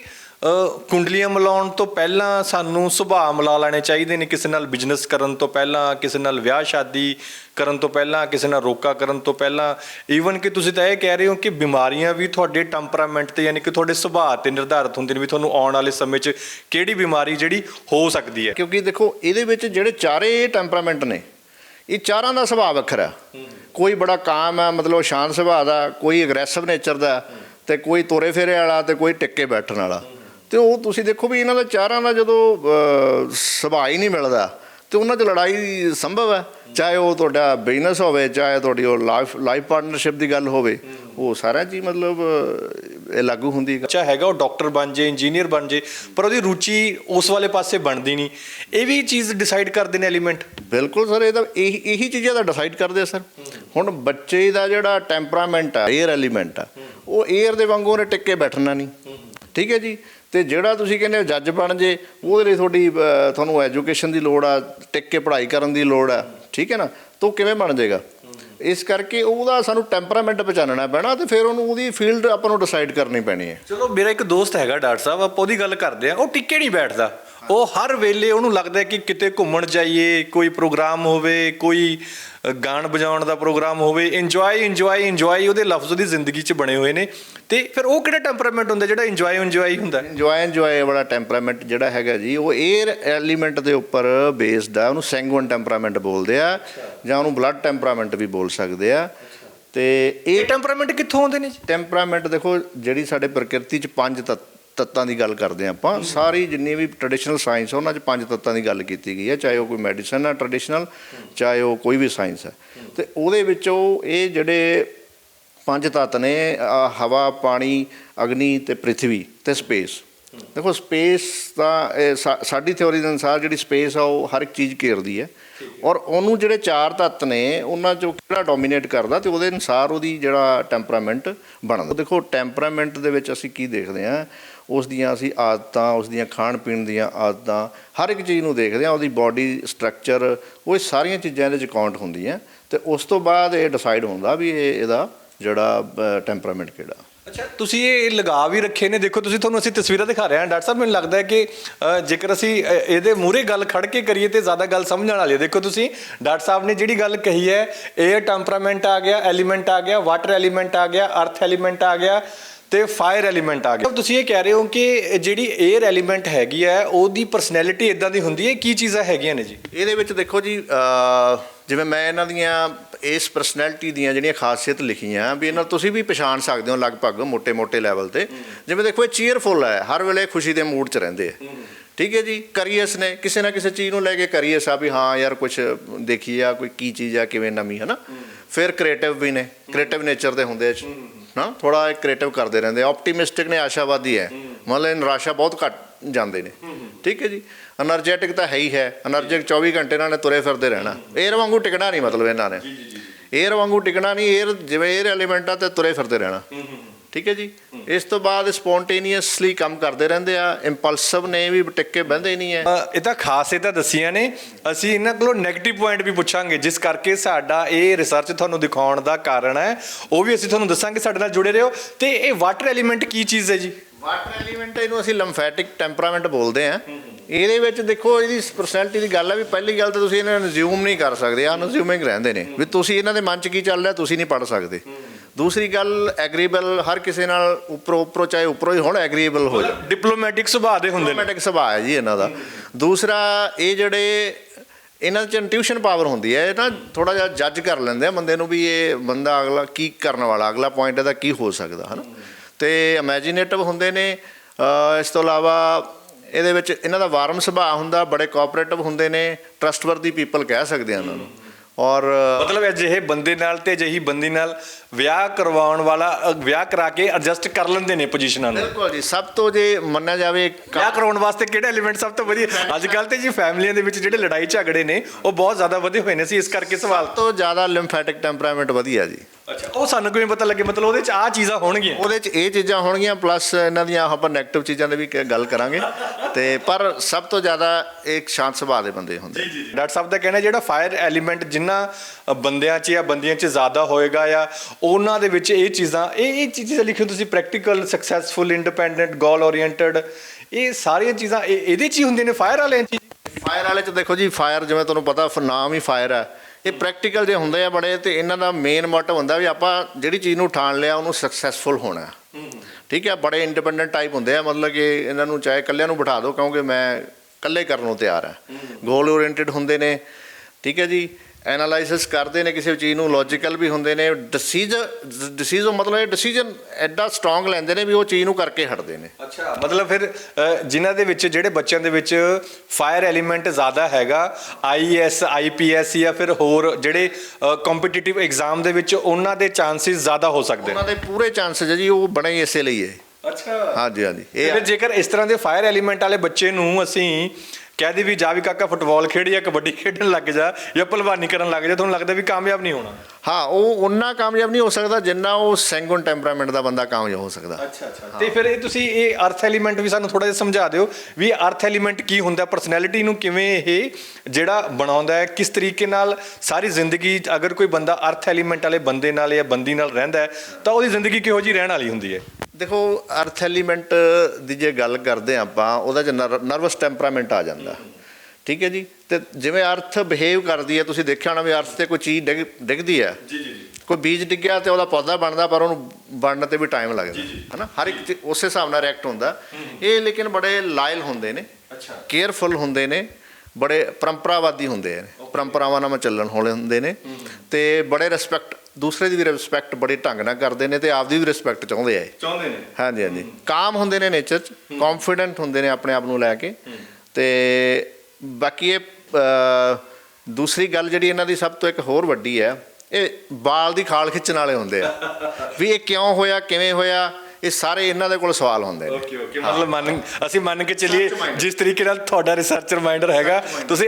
ਕੁੰਡਲੀਆਂ ਮਿਲਾਉਣ ਤੋਂ ਪਹਿਲਾਂ ਸਾਨੂੰ ਸੁਭਾਅ ਮਿਲਾ ਲੈਣੇ ਚਾਹੀਦੇ ਨੇ ਕਿਸੇ ਨਾਲ ਬਿਜ਼ਨਸ ਕਰਨ ਤੋਂ ਪਹਿਲਾਂ, ਕਿਸੇ ਨਾਲ ਵਿਆਹ ਸ਼ਾਦੀ ਕਰਨ ਤੋਂ ਪਹਿਲਾਂ, ਕਿਸੇ ਨਾਲ ਰੋਕਾ ਕਰਨ ਤੋਂ ਪਹਿਲਾਂ। ਈਵਨ ਕਿ ਤੁਸੀਂ ਤਾਂ ਇਹ ਕਹਿ ਰਹੇ ਹੋ ਕਿ ਬਿਮਾਰੀਆਂ ਵੀ ਤੁਹਾਡੇ ਟੈਂਪਰਾਮੈਂਟ ਤੇ ਯਾਨੀ ਕਿ ਤੁਹਾਡੇ ਸੁਭਾਅ ਤੇ ਨਿਰਧਾਰਤ ਹੁੰਦੀਆਂ ਨੇ ਵੀ ਤੁਹਾਨੂੰ ਆਉਣ ਵਾਲੇ ਸਮੇਂ 'ਚ ਕਿਹੜੀ ਬਿਮਾਰੀ ਜਿਹੜੀ ਹੋ ਸਕਦੀ ਹੈ। ਕਿਉਂਕਿ ਦੇਖੋ, ਇਹਦੇ ਵਿੱਚ ਜਿਹੜੇ ਚਾਰੇ ਟੈਂਪਰਾਮੈਂਟ ਨੇ, ਇਹ ਚਾਰਾਂ ਦਾ ਸੁਭਾਅ ਵੱਖਰਾ। ਕੋਈ ਬੜਾ ਕਾਮ ਹੈ ਮਤਲਬ ਸ਼ਾਂਤ ਸੁਭਾਅ ਦਾ, ਕੋਈ ਐਗਰੈਸਿਵ ਨੇਚਰ ਦਾ ਤੇ ਕੋਈ ਤੋਰੇ ਫੇਰੇ ਵਾਲਾ ਤੇ ਕੋਈ ਟਿੱਕੇ ਬੈਠਣ ਵਾਲਾ। ਤੇ ਉਹ ਤੁਸੀਂ ਦੇਖੋ ਵੀ ਇਹਨਾਂ ਦਾ ਚਾਰਾਂ ਦਾ ਜਦੋਂ ਸੁਭਾਅ ਹੀ ਨਹੀਂ ਮਿਲਦਾ ਤੇ ਉਹਨਾਂ 'ਚ ਲੜਾਈ ਸੰਭਵ ਹੈ। ਚਾਹੇ ਉਹ ਤੁਹਾਡਾ ਬਿਜ਼ਨਸ ਹੋਵੇ ਚਾਹੇ ਤੁਹਾਡੀ ਉਹ ਲਾਈਫ ਲਾਈਫ ਪਾਰਟਨਰਸ਼ਿਪ ਦੀ ਗੱਲ ਹੋਵੇ ਉਹ ਸਾਰਾ ਜੀ ਮਤਲਬ ਇਹ ਲਾਗੂ ਹੁੰਦੀ ਹੈ। ਬੱਚਾ ਹੈਗਾ ਉਹ ਡਾਕਟਰ ਬਣ ਜੇ ਇੰਜੀਨੀਅਰ ਬਣ ਜੇ ਪਰ ਉਹਦੀ ਰੁਚੀ ਉਸ ਵਾਲੇ ਪਾਸੇ ਬਣਦੀ ਨਹੀਂ। ਇਹ ਵੀ ਚੀਜ਼ ਡਿਸਾਈਡ ਕਰਦੇ ਨੇ ਐਲੀਮੈਂਟ ਬਿਲਕੁਲ ਸਰ ਇਹਦਾ ਇਹੀ ਇਹੀ ਚੀਜ਼ਾਂ ਦਾ ਡਿਸਾਈਡ ਕਰਦੇ ਆ ਸਰ। ਹੁਣ ਬੱਚੇ ਦਾ ਜਿਹੜਾ ਟੈਂਪਰਾਮੈਂਟ ਆ 에ਅਰ ਐਲੀਮੈਂਟ ਆ ਉਹ 에ਅਰ ਦੇ ਵਾਂਗੂ ਉਹਨੇ ਟਿੱਕੇ ਬੈਠਣਾ ਨਹੀਂ। ਠੀਕ ਹੈ ਜੀ? ਤੇ ਜਿਹੜਾ ਤੁਸੀਂ ਕਹਿੰਦੇ ਹੋ ਜੱਜ ਬਣ ਜੇ, ਉਹਦੇ ਲਈ ਤੁਹਾਡੀ ਤੁਹਾਨੂੰ ਐਜੂਕੇਸ਼ਨ ਦੀ ਲੋੜ ਆ, ਟਿੱਕ ਕੇ ਪੜ੍ਹਾਈ ਕਰਨ ਦੀ ਲੋੜ ਆ, ਠੀਕ ਹੈ ਨਾ? ਤਾਂ ਉਹ ਕਿਵੇਂ ਬਣ ਜਾਏਗਾ? ਇਸ ਕਰਕੇ ਉਹਦਾ ਸਾਨੂੰ ਟੈਂਪਰਾਮੈਂਟ ਪਛਾਣਨਾ ਪੈਣਾ ਤੇ ਫਿਰ ਉਹਨੂੰ ਉਹਦੀ ਫੀਲਡ ਆਪਾਂ ਨੂੰ ਡਿਸਾਈਡ ਕਰਨੀ ਪੈਣੀ ਹੈ। ਚਲੋ, ਮੇਰਾ ਇੱਕ ਦੋਸਤ ਹੈਗਾ ਡਾਕਟਰ ਸਾਹਿਬ, ਆਪਾਂ ਉਹਦੀ ਗੱਲ ਕਰਦੇ ਆ ਉਹ ਟਿੱਕੇ ਨਹੀਂ ਬੈਠਦਾ। ਉਹ ਹਰ ਵੇਲੇ ਉਹਨੂੰ ਲੱਗਦਾ ਕਿ ਕਿਤੇ ਘੁੰਮਣ ਜਾਈਏ ਕੋਈ ਪ੍ਰੋਗਰਾਮ ਹੋਵੇ ਕੋਈ ਗਾਣ ਵਜਾਉਣ ਦਾ ਪ੍ਰੋਗਰਾਮ ਹੋਵੇ ਇੰਜੋਏ ਇੰਜੋਏ ਇੰਜੋਏ ਉਹਦੇ ਲਫ਼ਜ਼ ਉਹਦੀ ਜ਼ਿੰਦਗੀ 'ਚ ਬਣੇ ਹੋਏ ਨੇ। ਤੇ ਫਿਰ ਉਹ ਕਿਹੜਾ ਟੈਂਪਰਾਮੈਂਟ ਹੁੰਦਾ ਜਿਹੜਾ ਇੰਜੋਏ ਇੰਜੋਏ ਹੁੰਦਾ? ਇੰਜੋਏ ਇੰਜੋਏ ਵਾਲਾ ਟੈਂਪਰਾਮੈਂਟ ਜਿਹੜਾ ਹੈਗਾ ਜੀ ਉਹ 에ਅਰ ਐਲੀਮੈਂਟ ਦੇ ਉੱਪਰ ਬੇਸਡ ਆ ਉਹਨੂੰ ਸੈਂਗੂਨ ਟੈਂਪਰਾਮੈਂਟ ਬੋਲਦੇ ਆ ਜਾਂ ਉਹਨੂੰ ਬਲੱਡ ਟੈਂਪਰਾਮੈਂਟ ਵੀ ਬੋਲ ਸਕਦੇ ਆ। ਤੇ ਇਹ ਟੈਂਪਰਾਮੈਂਟ ਕਿੱਥੋਂ ਆਉਂਦੇ ਨੇ ਜੀ? ਟੈਂਪਰਾਮੈਂਟ ਦੇਖੋ ਜਿਹੜੀ ਸਾਡੇ ਪ੍ਰਕਿਰਤੀ ਚ ਪੰਜ ਤੱਤ- ਤੱਤਾਂ ਦੀ ਗੱਲ ਕਰਦੇ ਆ ਆਪਾਂ। ਸਾਰੀ ਜਿੰਨੀ ਵੀ ਟ੍ਰੈਡੀਸ਼ਨਲ ਸਾਇੰਸ ਉਹਨਾਂ ਚ ਪੰਜ ਤੱਤਾਂ ਦੀ ਗੱਲ ਕੀਤੀ ਗਈ ਹੈ ਚਾਹੇ ਉਹ ਕੋਈ ਮੈਡੀਸਨ ਆ ਟ੍ਰੈਡੀਸ਼ਨਲ ਚਾਹੇ ਉਹ ਕੋਈ ਵੀ ਸਾਇੰਸ ਹੈ। ਤੇ ਉਹਦੇ ਵਿੱਚੋਂ ਇਹ ਜਿਹੜੇ ਪੰਜ ਤੱਤ ਨੇ ਹਵਾ ਪਾਣੀ ਅਗਨੀ ਤੇ ਪ੍ਰithvi ਤੇ ਸਪੇਸ ਦੇਖੋ ਸਪੇਸ ਦਾ ਸਾਡੀ ਥਿਉਰੀ ਦੇ ਅਨੁਸਾਰ ਜਿਹੜੀ ਸਪੇਸ ਆ ਉਹ ਹਰ ਇੱਕ ਚੀਜ਼ ਘੇਰਦੀ ਹੈ। ਔਰ ਉਹਨੂੰ ਜਿਹੜੇ ਚਾਰ ਤੱਤ ਨੇ ਉਹਨਾਂ ਚੋਂ ਕਿਹੜਾ ਡੋਮੀਨੇਟ ਕਰਦਾ ਤੇ ਉਹਦੇ ਅਨੁਸਾਰ ਉਹਦੀ ਜਿਹੜਾ ਟੈਂਪਰਾਮੈਂਟ ਬਣਦਾ। ਦੇਖੋ ਟੈਂਪਰਾਮੈਂਟ ਦੇ ਵਿੱਚ ਅਸੀਂ ਕੀ ਦੇਖਦੇ ਹਾਂ ਉਸ ਦੀਆਂ ਅਸੀਂ ਆਦਤਾਂ, ਉਸ ਦੀਆਂ ਖਾਣ ਪੀਣ ਦੀਆਂ ਆਦਤਾਂ, ਹਰ ਇੱਕ ਚੀਜ਼ ਨੂੰ ਦੇਖਦੇ ਹਾਂ, ਉਹਦੀ ਬਾਡੀ ਸਟਰਕਚਰ ਉਹ ਸਾਰੀਆਂ ਚੀਜ਼ਾਂ ਇਹਦੇ ਚ ਕਾਊਂਟ ਹੁੰਦੀਆਂ ਤੇ ਉਸ ਤੋਂ ਬਾਅਦ ਇਹ ਡਿਸਾਈਡ ਹੁੰਦਾ ਵੀ ਇਹ ਇਹਦਾ ਜਿਹੜਾ ਟੈਂਪਰਾਮੈਂਟ ਕਿਹੜਾ। ਅੱਛਾ, ਤੁਸੀਂ ਇਹ ਲਗਾ ਵੀ ਰੱਖੇ ਨੇ, ਦੇਖੋ ਤੁਸੀਂ ਤੁਹਾਨੂੰ ਅਸੀਂ ਤਸਵੀਰਾਂ ਦਿਖਾ ਰਹੇ ਹਾਂ, ਡਾਕਟਰ ਸਾਹਿਬ, ਮੈਨੂੰ ਲੱਗਦਾ ਹੈ ਕਿ ਜੇਕਰ ਅਸੀਂ ਇਹਦੇ ਮੂਹਰੇ ਗੱਲ ਖੜ ਕੇ ਕਰੀਏ ਤੇ ਜ਼ਿਆਦਾ ਗੱਲ ਸਮਝਣ ਵਾਲੀ ਹੈ। ਦੇਖੋ ਤੁਸੀਂ, ਡਾਕਟਰ ਸਾਹਿਬ ਨੇ ਜਿਹੜੀ ਗੱਲ ਕਹੀ ਹੈ 에ਅਰ ਟੈਂਪਰਾਮੈਂਟ ਆ ਗਿਆ ਐਲੀਮੈਂਟ ਆ ਗਿਆ ਵਾਟਰ ਐਲੀਮੈਂਟ ਆ ਗਿਆ ਅਰਥ ਐਲੀਮੈਂਟ ਆ ਗਿਆ ਤੇ ਫਾਇਰ ਐਲੀਮੈਂਟ ਆ ਗਿਆ। ਤੁਸੀਂ ਇਹ ਕਹਿ ਰਹੇ ਹੋ ਕਿ ਜਿਹੜੀ 에ਅਰ ਐਲੀਮੈਂਟ ਹੈਗੀ ਹੈ, ਉਹਦੀ ਪਰਸਨੈਲਿਟੀ ਇਦਾਂ ਦੀ ਹੁੰਦੀ ਹੈ ਕੀ ਚੀਜ਼ਾਂ ਹੈਗੀਆਂ ਨੇ ਜੀ? ਇਹਦੇ ਵਿੱਚ ਦੇਖੋ ਜੀ ਜਿਵੇਂ ਮੈਂ ਇਹਨਾਂ ਦੀਆਂ ਇਸ ਪਰਸਨੈਲਿਟੀ ਦੀਆਂ ਜਿਹੜੀਆਂ ਖਾਸੀਅਤ ਲਿਖੀਆਂ, ਵੀ ਇਹਨਾਂ ਤੁਸੀਂ ਵੀ ਪਛਾਣ ਸਕਦੇ ਹੋ ਲਗਭਗ ਮੋਟੇ ਮੋਟੇ ਲੈਵਲ ਤੇ। ਜਿਵੇਂ ਦੇਖੋ, ਇਹ ਚੀਅਰਫੁਲ ਹੈ, ਹਰ ਵੇਲੇ ਖੁਸ਼ੀ ਦੇ ਮੂਡ 'ਚ ਰਹਿੰਦੇ ਆ। ਠੀਕ ਹੈ ਜੀ ਕਰੀਅਸ ਨੇ, ਕਿਸੇ ਨਾ ਕਿਸੇ ਚੀਜ਼ ਨੂੰ ਲੈ ਕੇ ਕਰੀਅਸ ਆ ਵੀ ਹਾਂ ਯਾਰ ਕੁਝ ਦੇਖੀਏ ਆ, ਕੋਈ ਕੀ ਚੀਜ਼ ਆ, ਕਿਵੇਂ ਨਵੀਂ ਹੈ ਨਾ ਫਿਰ ਕ੍ਰੀਏਟਿਵ ਵੀ ਨੇ ਕ੍ਰੀਏਟਿਵ ਨੇਚਰ ਦੇ ਹੁੰਦੇ ਆ। ਨਾ ਥੋੜਾ ਕ੍ਰੀਏਟਿਵ ਕਰਦੇ ਰਹਿੰਦੇ ਆਪਟੀਮਿਸਟਿਕ ਨੇ ਆਸ਼ਾਵਾਦੀ ਹੈ। ਮਤਲਬ ਨਿਰਾਸ਼ਾ ਬਹੁਤ ਘੱਟ ਜਾਂਦੇ ਨੇ। ਠੀਕ ਹੈ ਜੀ? ਅਨਰਜੈਟਿਕ ਤਾਂ ਹੈ ਹੀ ਹੈ। એનર્ਜੈਟਿਕ 24 ਘੰਟੇ ਨਾਲ ਤੁਰੇ ਫਿਰਦੇ ਰਹਿਣਾ। 에ਅਰ ਵਾਂਗੂ ਟਿਕਣਾ ਨਹੀਂ ਮਤਲਬ ਇਹਨਾਂ ਨੇ। ਜੀ ਜੀ ਜੀ ਵਾਂਗੂ ਟਿਕਣਾ ਨਹੀਂ 에ਅਰ ਜਿਵੇਂ ਏਅਰ ਐਲੀਮੈਂਟ ਆ ਤੇ ਤੁਰੇ ਫਿਰਦੇ ਰਹਿਣਾ। ਠੀਕ ਹੈ ਜੀ? ਇਸ ਤੋਂ ਬਾਅਦ ਸਪੌਂਟੇਨੀਅਸਲੀ ਕੰਮ ਕਰਦੇ ਰਹਿੰਦੇ ਆ ਇੰਪਲਸਿਵ ਨੇ ਵੀ ਟਿਕ ਕੇ ਬਹਿੰਦੇ ਹੀ ਨਹੀਂ ਹੈ ਅ, ਇਹ ਤਾਂ ਦੱਸੀਆਂ ਨੇ। ਅਸੀਂ ਇਹਨਾਂ ਕੋਲੋਂ 네ਗੇਟਿਵ ਪੁਆਇੰਟ ਵੀ ਪੁੱਛਾਂਗੇ ਜਿਸ ਕਰਕੇ ਸਾਡਾ ਇਹ ਰਿਸਰਚ ਤੁਹਾਨੂੰ ਦਿਖਾਉਣ ਦਾ ਕਾਰਨ ਹੈ। ਉਹ ਵੀ ਅਸੀਂ ਤੁਹਾਨੂੰ ਦੱਸਾਂਗੇ ਸਾਡੇ ਨਾਲ ਜੁੜੇ ਰਹੋ। ਤੇ ਇਹ ਵਾਟਰ ਐਲੀਮੈਂਟ ਕੀ ਚੀਜ਼ ਹੈ ਜੀ? ਵਾਟਰ ਐਲੀਮੈਂਟ ਇਹਨੂੰ ਅਸੀਂ ਲੰਫੈਟਿਕ ਟੈਂਪਰਾਮੈਂਟ ਬੋਲਦੇ ਆ। ਇਹਦੇ ਵਿੱਚ ਦੇਖੋ ਇਹਦੀ ਪਰਸਨੈਲਿਟੀ ਦੀ ਗੱਲ ਹੈ ਵੀ ਪਹਿਲੀ ਗੱਲ ਤਾਂ ਤੁਸੀਂ ਇਹਨਾਂ ਨੂੰ ਅਸਿਊਮ ਨਹੀਂ ਕਰ ਸਕਦੇ ਅਨਅਸਿਊਮਿੰਗ ਰਹਿੰਦੇ ਨੇ। ਵੀ ਤੁਸੀਂ ਇਹਨਾਂ ਦੇ ਮਨ 'ਚ ਕੀ ਚੱਲ ਰਿਹਾ ਤੁਸੀਂ ਨਹੀਂ ਪੜ ਸਕਦੇ। ਦੂਸਰੀ ਗੱਲ ਐਗਰੀਬਲ ਹਰ ਕਿਸੇ ਨਾਲ ਉੱਪਰੋਂ ਉੱਪਰੋਂ ਚਾਹੇ ਉੱਪਰੋਂ ਹੀ ਹੋਣ ਐਗਰੀਬਲ ਹੋ ਜਾ ਡਿਪਲੋਮੈਟਿਕ ਸੁਭਾਅ ਦੇ ਹੁੰਦੇ ਨੇ। ਆਟੋਮੈਟਿਕ ਸੁਭਾਅ ਹੈ ਜੀ ਇਹਨਾਂ ਦਾ। ਦੂਸਰਾ ਇਹ ਜਿਹੜੇ ਇਹਨਾਂ 'ਚ ਇੰਟਿਊਸ਼ਨ ਪਾਵਰ ਹੁੰਦੀ ਹੈ ਇਹ ਨਾ ਥੋੜਾ ਜਿਹਾ ਜੱਜ ਕਰ ਲੈਂਦੇ ਆ ਬੰਦੇ ਨੂੰ ਵੀ ਇਹ ਬੰਦਾ ਅਗਲਾ ਕੀ ਕਰਨ ਵਾਲਾ ਅਗਲਾ ਪੁਆਇੰਟ ਇਹਦਾ ਕੀ ਹੋ ਸਕਦਾ ਹਨਾ? ਤੇ ਇਮੇਜਿਨੇਟਿਵ ਹੁੰਦੇ ਨੇ ਇਸ ਤੋਂ ਇਲਾਵਾ ਇਹਦੇ ਵਿੱਚ ਇਹਨਾਂ ਦਾ ਵਾਰਮ ਸੁਭਾਅ ਹੁੰਦਾ ਬੜੇ ਕੋਆਪਰੇਟਿਵ ਹੁੰਦੇ ਨੇ ਟਰਸਟਵਰਦੀ ਪੀਪਲ ਕਹਿ ਸਕਦੇ ਆ ਇਹਨਾਂ ਨੂੰ। ਔਰ ਮਤਲਬ ਅਜਿਹੇ ਬੰਦੇ ਨਾਲ ਤੇ ਅਜਿਹੀ ਬੰਦੀ ਨਾਲ ਵਿਆਹ ਕਰਵਾਉਣ ਵਾਲਾ ਅ, ਵਿਆਹ ਕਰਾ ਕੇ ਐਡਜਸਟ ਕਰ ਲੈਂਦੇ ਨੇ ਪੋਜੀਸ਼ਨਾਂ ਨੂੰ। ਬਿਲਕੁਲ ਜੀ ਸਭ ਤੋਂ ਜੇ ਮੰਨਿਆ ਜਾਵੇ ਵਿਆਹ ਕਰਾਉਣ ਵਾਸਤੇ ਕਿਹੜਾ ਐਲੀਮੈਂਟ ਸਭ ਤੋਂ ਵਧੀਆ? ਅੱਜ ਕੱਲ ਤੇ ਜੀ ਫੈਮਲੀਆਂ ਦੇ ਵਿੱਚ ਜਿਹੜੇ ਲੜਾਈ ਝਗੜੇ ਨੇ ਉਹ ਬਹੁਤ ਜ਼ਿਆਦਾ ਵਧੇ ਹੋਏ ਨੇ ਸੀ ਇਸ ਕਰਕੇ ਸਵਾਲ। ਸਭ ਤੋਂ ਜ਼ਿਆਦਾ ਲਿੰਫੈਟਿਕ ਟੈਂਪਰਾਮੈਂਟ ਵਧੀਆ ਜੀ। ਅੱਛਾ ਉਹ ਸਾਨੂੰ ਕਿਵੇਂ ਪਤਾ ਲੱਗੇ? ਮਤਲਬ ਉਹਦੇ ਚ ਆ ਚੀਜ਼ਾਂ ਹੋਣਗੀਆਂ। ਉਹਦੇ ਚ ਇਹ ਚੀਜ਼ਾਂ ਹੋਣਗੀਆਂ ਪਲੱਸ ਇਹਨਾਂ ਦੀਆਂ ਆਪਾਂ ਨੈਗੇਟਿਵ ਚੀਜ਼ਾਂ ਦੇ ਵੀ ਕ- ਗੱਲ ਕਰਾਂਗੇ। ਤੇ ਪਰ ਸਭ ਤੋਂ ਜ਼ਿਆਦਾ ਇੱਕ ਸ਼ਾਂਤ ਸੁਭਾਅ ਦੇ ਬੰਦੇ ਹੁੰਦੇ ਡਾਕਟਰ ਸਾਹਿਬ ਦਾ ਕਹਿਣਾ ਜਿਹੜਾ ਫਾਇਰ ਐਲੀਮੈਂਟ ਜਿੰਨਾ ਅ, ਬੰਦਿਆਂ 'ਚ ਜਾਂ ਬੰਦੀਆਂ 'ਚ ਜ਼ਿਆਦਾ ਹੋਏਗਾ ਜਾਂ ਉਹਨਾਂ ਦੇ ਵਿੱਚ ਇਹ ਚੀਜ਼ਾਂ ਇਹ ਇਹ ਚੀਜ਼ਾਂ ਲਿਖਿਓ ਤੁਸੀਂ practical successful independent goal oriented ਇਹ ਸਾਰੀਆਂ ਚੀਜ਼ਾਂ ਇਹ- ਇਹਦੇ 'ਚ ਹੀ ਹੁੰਦੀਆਂ ਨੇ ਫਾਇਰ ਵਾਲਿਆਂ 'ਚ? ਫਾਇਰ ਵਾਲੇ ਚ ਦੇਖੋ ਜੀ ਫਾਇਰ ਜਿਵੇਂ ਤੁਹਾਨੂੰ ਪਤਾ ਨਾਮ ਹੀ ਫਾਇਰ ਹੈ। ਇਹ ਪ੍ਰੈਕਟੀਕਲ ਜੇ ਹੁੰਦੇ ਆ ਬੜੇ ਤੇ ਇਹਨਾਂ ਦਾ ਮੇਨ ਮੋਟਿਵ ਹੁੰਦਾ ਵੀ ਆਪਾਂ ਜਿਹੜੀ ਚੀਜ਼ ਨੂੰ ਠਾਣ ਲਿਆ ਉਹਨੂੰ ਸਕਸੈਸਫੁਲ ਹੋਣਾ। ਠੀਕ ਹੈ ਬੜੇ ਇੰਡੀਪੈਂਡੈਂਟ ਟਾਈਪ ਹੁੰਦੇ ਆ ਮਤਲਬ ਕਿ ਇਹਨਾਂ ਨੂੰ ਚਾਹੇ ਇਕੱਲਿਆਂ ਨੂੰ ਬਿਠਾ ਦਿਓ ਕਹੋਗੇ ਮੈਂ ਇਕੱਲੇ ਕਰਨ ਨੂੰ ਤਿਆਰ ਹਾਂ। ਗੋਲ ਓਰੀਐਂਟਡ ਹੁੰਦੇ ਨੇ। ਠੀਕ ਹੈ ਜੀ ਐਨਾਲਾਈਸਿਸ ਕਰਦੇ ਨੇ ਕਿਸੇ ਚੀਜ਼ ਨੂੰ ਲੌਜੀਕਲ ਵੀ ਹੁੰਦੇ ਨੇ ਡਿਸੀਜਨ ਡਿਸੀਜਨ ਮਤਲਬ ਇਹ ਡਿਸੀਜਨ ਐਡਾ ਸਟਰੋਂਗ ਲੈਂਦੇ ਨੇ ਵੀ ਉਹ ਚੀਜ਼ ਨੂੰ ਕਰਕੇ ਹਟਦੇ ਨੇ। ਅੱਛਾ ਮਤਲਬ ਫਿਰ ਜਿਨ੍ਹਾਂ ਦੇ ਵਿੱਚ ਜਿਹੜੇ ਬੱਚਿਆਂ ਦੇ ਵਿੱਚ ਫਾਇਰ ਐਲੀਮੈਂਟ ਜ਼ਿਆਦਾ ਹੈਗਾ ਆਈਐਸ ਆਈਪੀਐਸ ਜਾਂ ਫਿਰ ਹੋਰ ਜਿਹੜੇ ਕੰਪੀਟੀਟਿਵ ਐਗਜ਼ਾਮ ਦੇ ਵਿੱਚ ਉਹਨਾਂ ਦੇ ਚਾਂਸਸ ਜ਼ਿਆਦਾ ਹੋ ਸਕਦੇ ਨੇ। ਉਹਨਾਂ ਦੇ ਪੂਰੇ ਚਾਂਸਸ ਹੈ ਜੀ ਉਹ ਬਣੇ ਹੀ ਇਸੇ ਲਈ ਹੈ। ਅੱਛਾ। ਹਾਂਜੀ ਹਾਂਜੀ। ਇਹ ਜੇਕਰ ਇਸ ਤਰ੍ਹਾਂ ਦੇ ਫਾਇਰ ਐਲੀਮੈਂਟ ਵਾਲੇ ਬੱਚੇ ਨੂੰ ਅਸੀਂ ਕਹਿ ਦੇ ਵੀ ਜਾ ਵੀ ਕਾਕਾ ਫੁੱਟਬਾਲ ਖੇਡ ਜਾਂ ਕਬੱਡੀ ਖੇਡਣ ਲੱਗ ਜਾ ਜਾਂ ਭਲਵਾਨੀ ਕਰਨ ਲੱਗ ਜਾ ਤੁਹਾਨੂੰ ਲੱਗਦਾ ਵੀ ਕਾਮਯਾਬ ਨਹੀਂ ਹੋਣਾ? ਹਾਂ ਉਹ ਉਨਾ ਕਾਮਯਾਬ ਨਹੀਂ ਹੋ ਸਕਦਾ ਜਿੰਨਾ ਉਹ ਸੈਂਗਨ ਟੈਂਪਰਾਮੈਂਟ ਦਾ ਬੰਦਾ ਕਾਮਯਾਬ ਹੋ ਸਕਦਾ। ਅੱਛਾ ਅੱਛਾ। ਤੇ ਫਿਰ ਇਹ ਤੁਸੀਂ ਇਹ ਅਰਥ ਐਲੀਮੈਂਟ ਵੀ ਸਾਨੂੰ ਥੋੜਾ ਜਿਹਾ ਸਮਝਾ ਦਿਓ ਵੀ ਅਰਥ ਐਲੀਮੈਂਟ ਕੀ ਹੁੰਦਾ ਪਰਸਨੈਲਿਟੀ ਨੂੰ ਕਿਵੇਂ ਇਹ ਜਿਹੜਾ ਬਣਾਉਂਦਾ ਹੈ ਕਿਸ ਤਰੀਕੇ ਨਾਲ ਸਾਰੀ ਜ਼ਿੰਦਗੀ ਅਗਰ ਕੋਈ ਬੰਦਾ ਅਰਥ ਐਲੀਮੈਂਟ ਵਾਲੇ ਬੰਦੇ ਨਾਲ ਜਾਂ ਬੰਦੀ ਨਾਲ ਰਹਿੰਦਾ ਹੈ ਤਾਂ ਉਹਦੀ ਜ਼ਿੰਦਗੀ ਕਿਹੋ ਜੀ ਰਹਿਣ ਵਾਲੀ ਹੁੰਦੀ ਹੈ? ਦੇਖੋ ਅਰਥ ਐਲੀਮੈਂਟ ਦੀ ਜੇ ਗੱਲ ਕਰਦੇ ਹਾਂ ਆਪਾਂ ਉਹਦਾ ਚ ਨਰਵਸ ਟੈਂਪਰਾਮੈਂਟ ਆ ਜਾਂਦਾ। ਠੀਕ ਹੈ ਜੀ? ਤੇ ਜਿਵੇਂ ਅਰਥ ਬਿਹੇਵ ਕਰਦੀ ਹੈ ਤੁਸੀਂ ਦੇਖਿਆ ਹੋਣਾ ਵੀ ਅਰਥ ਤੇ ਕੋਈ ਚੀਜ਼ ਡਿੱਗ ਡਿੱਗਦੀ ਹੈ? ਜੀ ਜੀ ਜੀ। ਕੋਈ ਬੀਜ ਡਿੱਗਿਆ ਤੇ ਉਹਦਾ ਪੌਦਾ ਬਣਦਾ ਪਰ ਉਹਨੂੰ ਬਣਨ ਤੇ ਵੀ ਟਾਈਮ ਲੱਗਦਾ। ਹਨਾ? ਹਰ ਇੱਕ ਉਸੇ ਹਿਸਾਬ ਨਾਲ ਰਿਐਕਟ ਹੁੰਦਾ। ਇਹ ਲੇਕਿਨ ਬੜੇ ਲਾਇਲ ਹੁੰਦੇ ਨੇ। ਅੱਛਾ। ਕੇਅਰਫੁਲ ਹੁੰਦੇ ਨੇ। ਬੜੇ ਪਰੰਪਰਾਵਾਦੀ ਹੁੰਦੇ ਨੇ। ਪਰੰਪਰਾਵਾਂ ਨਾਲ ਚੱਲਣ ਵਾਲੇ ਹੁੰਦੇ ਨੇ। ਤੇ ਬੜੇ ਰਿਸਪੈਕਟ ਦੂਸਰੇ ਦੀ ਵੀ ਰਿਸਪੈਕਟ ਬੜੇ ਢੰਗ ਨਾਲ ਕਰਦੇ ਨੇ ਤੇ ਆਪਦੀ ਵੀ ਰਿਸਪੈਕਟ ਚਾਹੁੰਦੇ ਆ ਇਹ। ਚਾਹੁੰਦੇ ਨੇ। ਹਾਂਜੀ ਹਾਂਜੀ। ਕਾਮ ਹੁੰਦੇ ਨੇ ਨੇਚਰ ਚ ਕੌਨਫੀਡੈਂਟ ਹੁੰਦੇ ਨੇ ਆਪਣੇ ਆਪ ਨੂੰ ਲੈ ਕੇ। ਤੇ ਬਾਕੀ ਇਹ ਦੂਸਰੀ ਗੱਲ ਜਿਹੜੀ ਇਹਨਾਂ ਦੀ ਸਭ ਤੋਂ ਇੱਕ ਹੋਰ ਵੱਡੀ ਹੈ ਇਹ ਬਾਲ ਦੀ ਖਾਲ ਖਿੱਚਣ ਵਾਲੇ ਹੁੰਦੇ ਆ। ਵੀ ਇਹ ਕਿਉਂ ਹੋਇਆ ਕਿਵੇਂ ਹੋਇਆ ਇਹ ਸਾਰੇ ਇਹਨਾਂ ਦੇ ਕੋਲ ਸਵਾਲ ਹੁੰਦੇ ਨੇ। ਓਕੇ ਓਕੇ ਮਤਲਬ ਮੰਨ ਅਸੀਂ ਮੰਨ ਕੇ ਚੱਲੀਏ. ਜਿਸ ਤਰੀਕੇ ਨਾਲ ਤੁਹਾਡਾ ਰਿਸਰਚਰ ਮਾਈਂਡਰ ਹੈਗਾ ਤੁਸੀਂ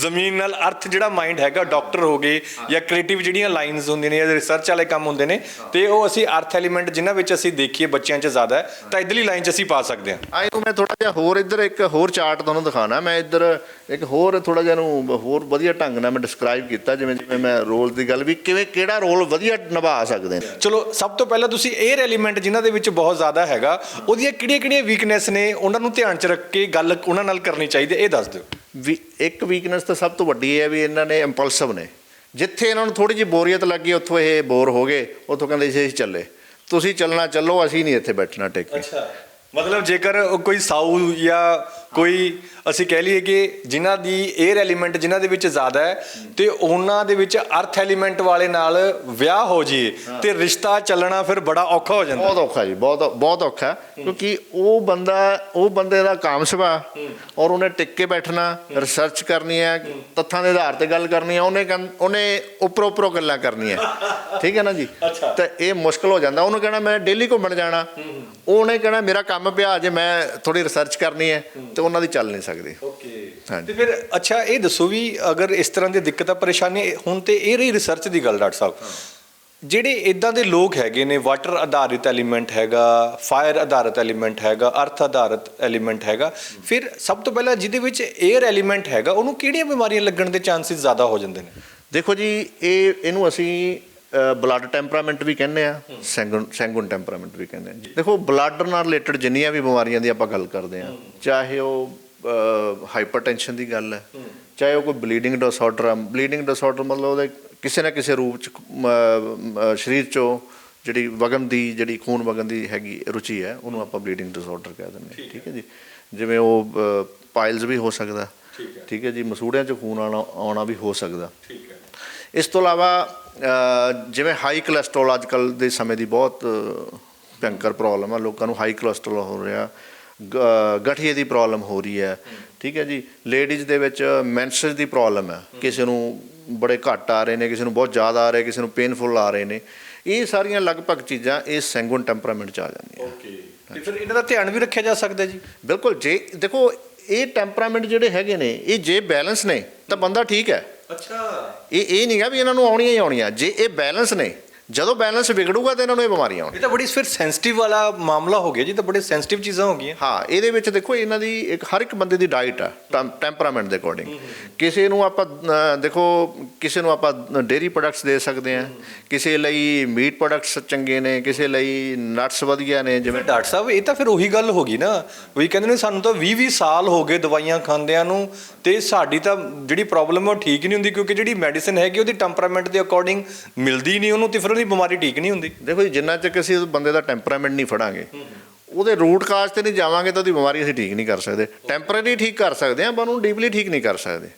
ਜ਼ਮੀਨ ਨਾਲ ਅਰਥ ਜਿਹੜਾ ਮਾਈਂਡ ਹੈਗਾ ਡਾਕਟਰ ਹੋ ਗਏ ਜਾਂ ਕ੍ਰੀਏਟਿਵ ਜਿਹੜੀਆਂ ਲਾਈਨਸ ਹੁੰਦੀਆਂ ਨੇ ਜਾਂ ਰਿਸਰਚ ਵਾਲੇ ਕੰਮ ਹੁੰਦੇ ਨੇ ਤੇ ਉਹ ਅਸੀਂ ਅਰਥ ਐਲੀਮੈਂਟ ਜਿਨ੍ਹਾਂ ਵਿੱਚ ਅਸੀਂ ਦੇਖੀਏ ਬੱਚਿਆਂ 'ਚ ਜ਼ਿਆਦਾ ਹੈ। ਤਾਂ ਇਧਰਲੀ ਲਾਈਨ 'ਚ ਅਸੀਂ ਪਾ ਸਕਦੇ ਹਾਂ। ਆ ਇਹਨੂੰ ਮੈਂ ਥੋੜਾ ਜਿਹਾ ਹੋਰ ਇੱਧਰ ਇੱਕ ਹੋਰ ਚਾਰਟ ਤੁਹਾਨੂੰ ਦਿਖਾਣਾ ਮੈਂ ਇੱਧਰ ਇੱਕ ਹੋਰ ਥੋੜਾ ਜਿਹਾ ਨੂੰ ਹੋਰ ਵਧੀਆ ਢੰਗ ਨਾਲ ਮੈਂ ਡਿਸਕ੍ਰਾਈਬ ਕੀਤਾ ਜਿਵੇਂ ਜਿਵੇਂ ਮੈਂ ਰੋਲ ਦੀ ਗੱਲ ਵੀ ਕਿਵੇਂ ਕਿਹੜਾ ਰੋਲ ਵਧੀਆ ਨਿਭਾ ਸਕਦੇ ਨੇ। ਚਲੋ ਸਭ ਤੋਂ ਪਹਿਲਾਂ ਤੁਸੀਂ 에ਅਰ ਐਲੀਮੈਂਟ ਜਿਨ੍ਹਾਂ ਦੇ ਵਿੱਚ ਬਹੁਤ ਜ਼ਿਆਦਾ ਹੈਗਾ। ਉਹਦੀਆਂ ਕਿਹੜੀਆਂ-ਕਿਹੜੀਆਂ ਵੀਕਨੈਸ ਨੇ? ਉਹਨਾਂ ਨੂੰ ਧਿਆਨ 'ਚ ਰੱਖ ਕੇ ਗੱਲ ਉਹਨਾਂ ਨਾਲ ਕਰਨੀ ਚਾਹੀਦੀ ਇਹ ਦੱਸ ਦਿਓ। ਵੀ ਇੱਕ ਵੀਕਨੈਸ ਤਾਂ ਸਭ ਤੋਂ ਵੱਡੀ ਹੈ ਵੀ ਇਹਨਾਂ ਨੇ ਇੰਪਲਸਿਵ ਨੇ। ਜਿੱਥੇ ਇਹਨਾਂ ਨੂੰ ਥੋੜੀ ਜਿਹੀ ਬੋਰੀਅਤ ਲੱਗੀ ਉੱਥੋਂ ਇਹ ਬੋਰ ਹੋ ਗਏ। ਉੱਥੋਂ ਕਹਿੰਦੇ ਸੀ ਅਸੀਂ ਚੱਲੇ। ਤੁਸੀਂ ਚੱਲਣਾ ਚੱਲੋ ਅਸੀਂ ਨਹੀਂ ਇੱਥੇ ਬੈਠਣਾ ਟਿਕ ਕੇ। ਅੱਛਾ। ਮਤਲਬ ਜੇਕਰ ਕੋਈ ਸਾਊ ਜਾਂ ਕੋਈ ਅਸੀਂ ਕਹਿ ਲਈਏ ਕਿ ਜਿਨ੍ਹਾਂ ਦੀ 에ਅਰ ਐਲੀਮੈਂਟ ਜਿਨ੍ਹਾਂ ਦੇ ਵਿੱਚ ਜ਼ਿਆਦਾ ਹੈ ਤੇ ਉਹਨਾਂ ਦੇ ਵਿੱਚ ਅਰਥ ਐਲੀਮੈਂਟ ਵਾਲੇ ਨਾਲ ਵਿਆਹ ਹੋ ਜੀ ਤੇ ਰਿਸ਼ਤਾ ਚੱਲਣਾ ਫਿਰ ਬੜਾ ਔਖਾ ਹੋ ਜਾਂਦਾ। ਬਹੁਤ ਔਖਾ ਜੀ ਬਹੁਤ ਬਹੁਤ ਔਖਾ ਕਿਉਂਕਿ ਉਹ ਬੰਦਾ ਉਹ ਬੰਦੇ ਦਾ ਕਾਮ ਸੁਭਾਅ ਔਰ ਉਹਨੇ ਟਿਕ ਕੇ ਬੈਠਣਾ ਰਿਸਰਚ ਕਰਨੀ ਹੈ ਤੱਥਾਂ ਦੇ ਆਧਾਰ ਤੇ ਗੱਲ ਕਰਨੀ ਹੈ ਉਹਨੇ ਉਹਨੇ ਉੱਪਰੋਂ ਉੱਪਰੋਂ ਗੱਲਾਂ ਕਰਨੀਆਂ। ਠੀਕ ਹੈ ਨਾ ਜੀ। ਤੇ ਇਹ ਮੁਸ਼ਕਲ ਹੋ ਜਾਂਦਾ। ਉਹਨੂੰ ਕਹਿਣਾ ਮੈਂ ਡੇਲੀ ਘੁੰਮਣ ਜਾਣਾ। ਉਹਨੇ ਕਹਿਣਾ ਮੇਰਾ ਕੰਮ ਪਿਆ ਜੇ ਮੈਂ ਥੋੜੀ ਰਿਸਰਚ ਕਰਨੀ ਹੈ। ਤੇ ਉਹਨਾਂ ਦੀ ਚੱਲ ਨਹੀਂ ਸਕਦੀ। ਓਕੇ। ਤੇ ਫਿਰ ਅੱਛਾ ਇਹ ਦੱਸੋ ਵੀ ਅਗਰ ਇਸ ਤਰ੍ਹਾਂ ਦੀ ਦਿੱਕਤਾਂ ਪਰੇਸ਼ਾਨੀ ਹੁਣ ਤੇ ਇਹ ਰਹੀ ਰਿਸਰਚ ਦੀ ਗੱਲ ਡਾਕਟਰ ਸਾਹਿਬ। ਜਿਹੜੇ ਇਦਾਂ ਦੇ ਲੋਕ ਹੈਗੇ ਨੇ ਵਾਟਰ ਆਧਾਰਿਤ ਐਲੀਮੈਂਟ ਹੈਗਾ ਫਾਇਰ ਆਧਾਰਿਤ ਐਲੀਮੈਂਟ ਹੈਗਾ ਅਰਥ ਆਧਾਰਿਤ ਐਲੀਮੈਂਟ ਹੈਗਾ ਫਿਰ ਸਭ ਤੋਂ ਪਹਿਲਾਂ ਜਿਹਦੇ ਵਿੱਚ 에ਅਰ ਐਲੀਮੈਂਟ ਹੈਗਾ ਉਹਨੂੰ ਕਿਹੜੀਆਂ ਬਿਮਾਰੀਆਂ ਲੱਗਣ ਦੇ ਚਾਂਸਸ ਜ਼ਿਆਦਾ ਹੋ ਜਾਂਦੇ ਨੇ? ਦੇਖੋ ਜੀ ਇਹ ਇਹਨੂੰ ਅਸੀਂ ਬਲੱਡ ਟੈਂਪਰਾਮੈਂਟ ਵੀ ਕਹਿੰਦੇ ਆ ਸੈਂਗੂਨ ਸੈਂਗੂਨ ਟੈਂਪਰਾਮੈਂਟ ਵੀ ਕਹਿੰਦੇ ਆ। ਦੇਖੋ ਬਲੱਡ ਨਾਲ ਰਿਲੇਟਡ ਜਿੰਨੀਆਂ ਵੀ ਬਿਮਾਰੀਆਂ ਦੀ ਆਪਾਂ ਗੱਲ ਕਰਦੇ ਆ ਚਾਹੇ ਉਹ ਹਾਈਪਰਟੈਂਸ਼ਨ ਦੀ ਗੱਲ ਹੈ ਚਾਹੇ ਉਹ ਕੋਈ ਬਲੀਡਿੰਗ ਡਿਸਆਰਡਰ ਆ ਬਲੀਡਿੰਗ ਡਿਸਆਰਡਰ ਮਤਲਬ ਉਹਦੇ ਕਿਸੇ ਨਾ ਕਿਸੇ ਰੂਪ ਚ ਸਰੀਰ ਚੋਂ ਜਿਹੜੀ ਵਗਨ ਦੀ ਜਿਹੜੀ ਖੂਨ ਵਗਨ ਦੀ ਹੈਗੀ ਰੁਚੀ ਹੈ ਉਹਨੂੰ ਆਪਾਂ ਬਲੀਡਿੰਗ ਡਿਸਆਰਡਰ ਕਹਿ ਦਿੰਦੇ ਠੀਕ ਹੈ। ਜੀ? ਜਿਵੇਂ ਉਹ ਪਾਇਲਸ ਵੀ ਹੋ ਸਕਦਾ ਠੀਕ ਹੈ। ਜੀ? ਮਸੂੜਿਆਂ ਚ ਖੂਨ ਆਉਣਾ ਆਉਣਾ ਵੀ ਹੋ ਸਕਦਾ। ਠੀਕ ਹੈ। ਇਸ ਤੋਂ ਇਲਾਵਾ ਜਿਵੇਂ ਹਾਈ ਕੋਲੇਸਟ੍ਰੋਲ ਅੱਜ ਕੱਲ ਦੇ ਸਮੇਂ ਦੀ ਬਹੁਤ ਭਿਅੰਕਰ ਪ੍ਰੋਬਲਮ ਆ। ਲੋਕਾਂ ਨੂੰ ਹਾਈ ਕੋਲੇਸਟ੍ਰੋਲ ਹੋ ਰਿਹਾ ਗਠੀਏ ਦੀ ਪ੍ਰੋਬਲਮ ਹੋ ਰਹੀ ਹੈ। ਠੀਕ ਹੈ ਜੀ? ਲੇਡੀਜ਼ ਦੇ ਵਿੱਚ ਮੈਂਸਸ ਦੀ ਪ੍ਰੋਬਲਮ ਹੈ। ਕਿਸੇ ਨੂੰ ਬੜੇ ਘੱਟ ਆ ਰਹੇ ਨੇ ਕਿਸੇ ਨੂੰ ਬਹੁਤ ਜ਼ਿਆਦਾ ਆ ਰਹੇ ਕਿਸੇ ਨੂੰ ਪੇਨਫੁਲ ਆ ਰਹੇ ਨੇ। ਇਹ ਸਾਰੀਆਂ ਲਗਭਗ ਚੀਜ਼ਾਂ ਇਸ ਸੈਂਗੂਨ ਟੈਂਪਰਾਮੈਂਟ ਚ ਆ ਜਾਂਦੀਆਂ। ਓਕੇ ਤੇ ਫਿਰ ਇਹਨਾਂ ਦਾ ਧਿਆਨ ਵੀ ਰੱਖਿਆ ਜਾ ਸਕਦਾ ਜੀ? ਬਿਲਕੁਲ। ਜੇ ਦੇਖੋ ਇਹ ਟੈਂਪਰਾਮੈਂਟ ਜਿਹੜੇ ਹੈਗੇ ਨੇ ਇਹ ਜੇ ਬੈਲੈਂਸ ਨੇ ਤਾਂ ਬੰਦਾ ਠੀਕ ਹੈ। ਅੱਛਾ। ਇਹ ਇਹ ਨਹੀਂ ਨਹੀਂਗਾ ਵੀ ਇਹਨਾਂ ਨੂੰ ਆਉਣੀਆਂ ਹੀ ਆਉਣੀਆਂ। ਜੇ ਇਹ ਬੈਲੈਂਸ ਨੇ ਜਦੋਂ ਬੈਲੈਂਸ ਵਿਗੜੂਗਾ ਤਾਂ ਇਹਨਾਂ ਨੂੰ ਇਹ ਬਿਮਾਰੀਆਂ ਆਉਣੀਆਂ ਇਹ ਤਾਂ ਬੜੀ ਫਿਰ ਸੈਂਸਿਟਿਵ ਵਾਲਾ ਮਾਮਲਾ ਹੋ ਗਿਆ ਜੀ ਤਾਂ ਬੜੇ ਸੈਂਸਿਟਿਵ ਚੀਜ਼ਾਂ ਹੋ ਗਈਆਂ। ਹਾਂ ਇਹਦੇ ਵਿੱਚ ਦੇਖੋ ਇਹਨਾਂ ਦੀ ਇੱਕ ਹਰ ਇੱਕ ਬੰਦੇ ਦੀ ਡਾਈਟ ਆ ਟੈਂਪਰਾਮੈਂਟ ਦੇ ਅਕੋਰਡਿੰਗ ਕਿਸੇ ਨੂੰ ਆਪਾਂ ਦੇਖੋ ਕਿਸੇ ਨੂੰ ਆਪਾਂ ਡੇਰੀ ਪ੍ਰੋਡਕਟਸ ਦੇ ਸਕਦੇ ਆ ਕਿਸੇ ਲਈ ਮੀਟ ਪ੍ਰੋਡਕਟਸ ਚੰਗੇ ਨੇ ਕਿਸੇ ਲਈ ਨਟਸ ਵਧੀਆ ਨੇ ਜਿਵੇਂ ਡਾਕਟਰ ਸਾਹਿਬ ਇਹ ਤਾਂ ਫਿਰ ਉਹੀ ਗੱਲ ਹੋ ਗਈ ਨਾ ਵੀ ਕਹਿੰਦੇ ਨੇ ਸਾਨੂੰ ਤਾਂ 20 20 ਸਾਲ ਹੋ ਗਏ ਦਵਾਈਆਂ ਖਾਂਦਿਆਂ ਨੂੰ ਤੇ ਸਾਡੀ ਤਾਂ ਜਿਹੜੀ ਪ੍ਰੋਬਲਮ ਹੈ ਉਹ ਠੀਕ ਨਹੀਂ ਹੁੰਦੀ ਕਿਉਂਕਿ ਜਿਹੜੀ ਮੈਡੀਸਿਨ ਹੈਗੀ ਉਹਦੀ ਟੈਂਪਰਾਮੈਂਟ ਦੇ ਅਕੋਰਡਿੰਗ ਮਿਲਦੀ ਨਹੀਂ ਉਹਨੂੰ ਤੇ ਫਿਰ ਉਹਦੀ ਬਿਮਾਰੀ ਠੀਕ ਨਹੀਂ ਹੁੰਦੀ। ਦੇਖੋ ਜੀ ਜਿੰਨਾ ਚਿਰ ਅਸੀਂ ਉਸ ਬੰਦੇ ਦਾ ਟੈਂਪਰਾਮੈਂਟ ਨਹੀਂ ਫੜਾਂਗੇ ਉਹਦੇ ਰੂਟ ਕਾਜ਼ ਤੇ ਨਹੀਂ ਜਾਵਾਂਗੇ ਤਾਂ ਉਹਦੀ ਬਿਮਾਰੀ ਅਸੀਂ ਠੀਕ ਨਹੀਂ ਕਰ ਸਕਦੇ। ਟੈਂਪਰੇਰੀ ਠੀਕ ਕਰ ਸਕਦੇ ਹਾਂ ਪਰ ਉਹਨੂੰ ਡੀਪਲੀ ਠੀਕ ਨਹੀਂ ਕਰ ਸਕਦੇ।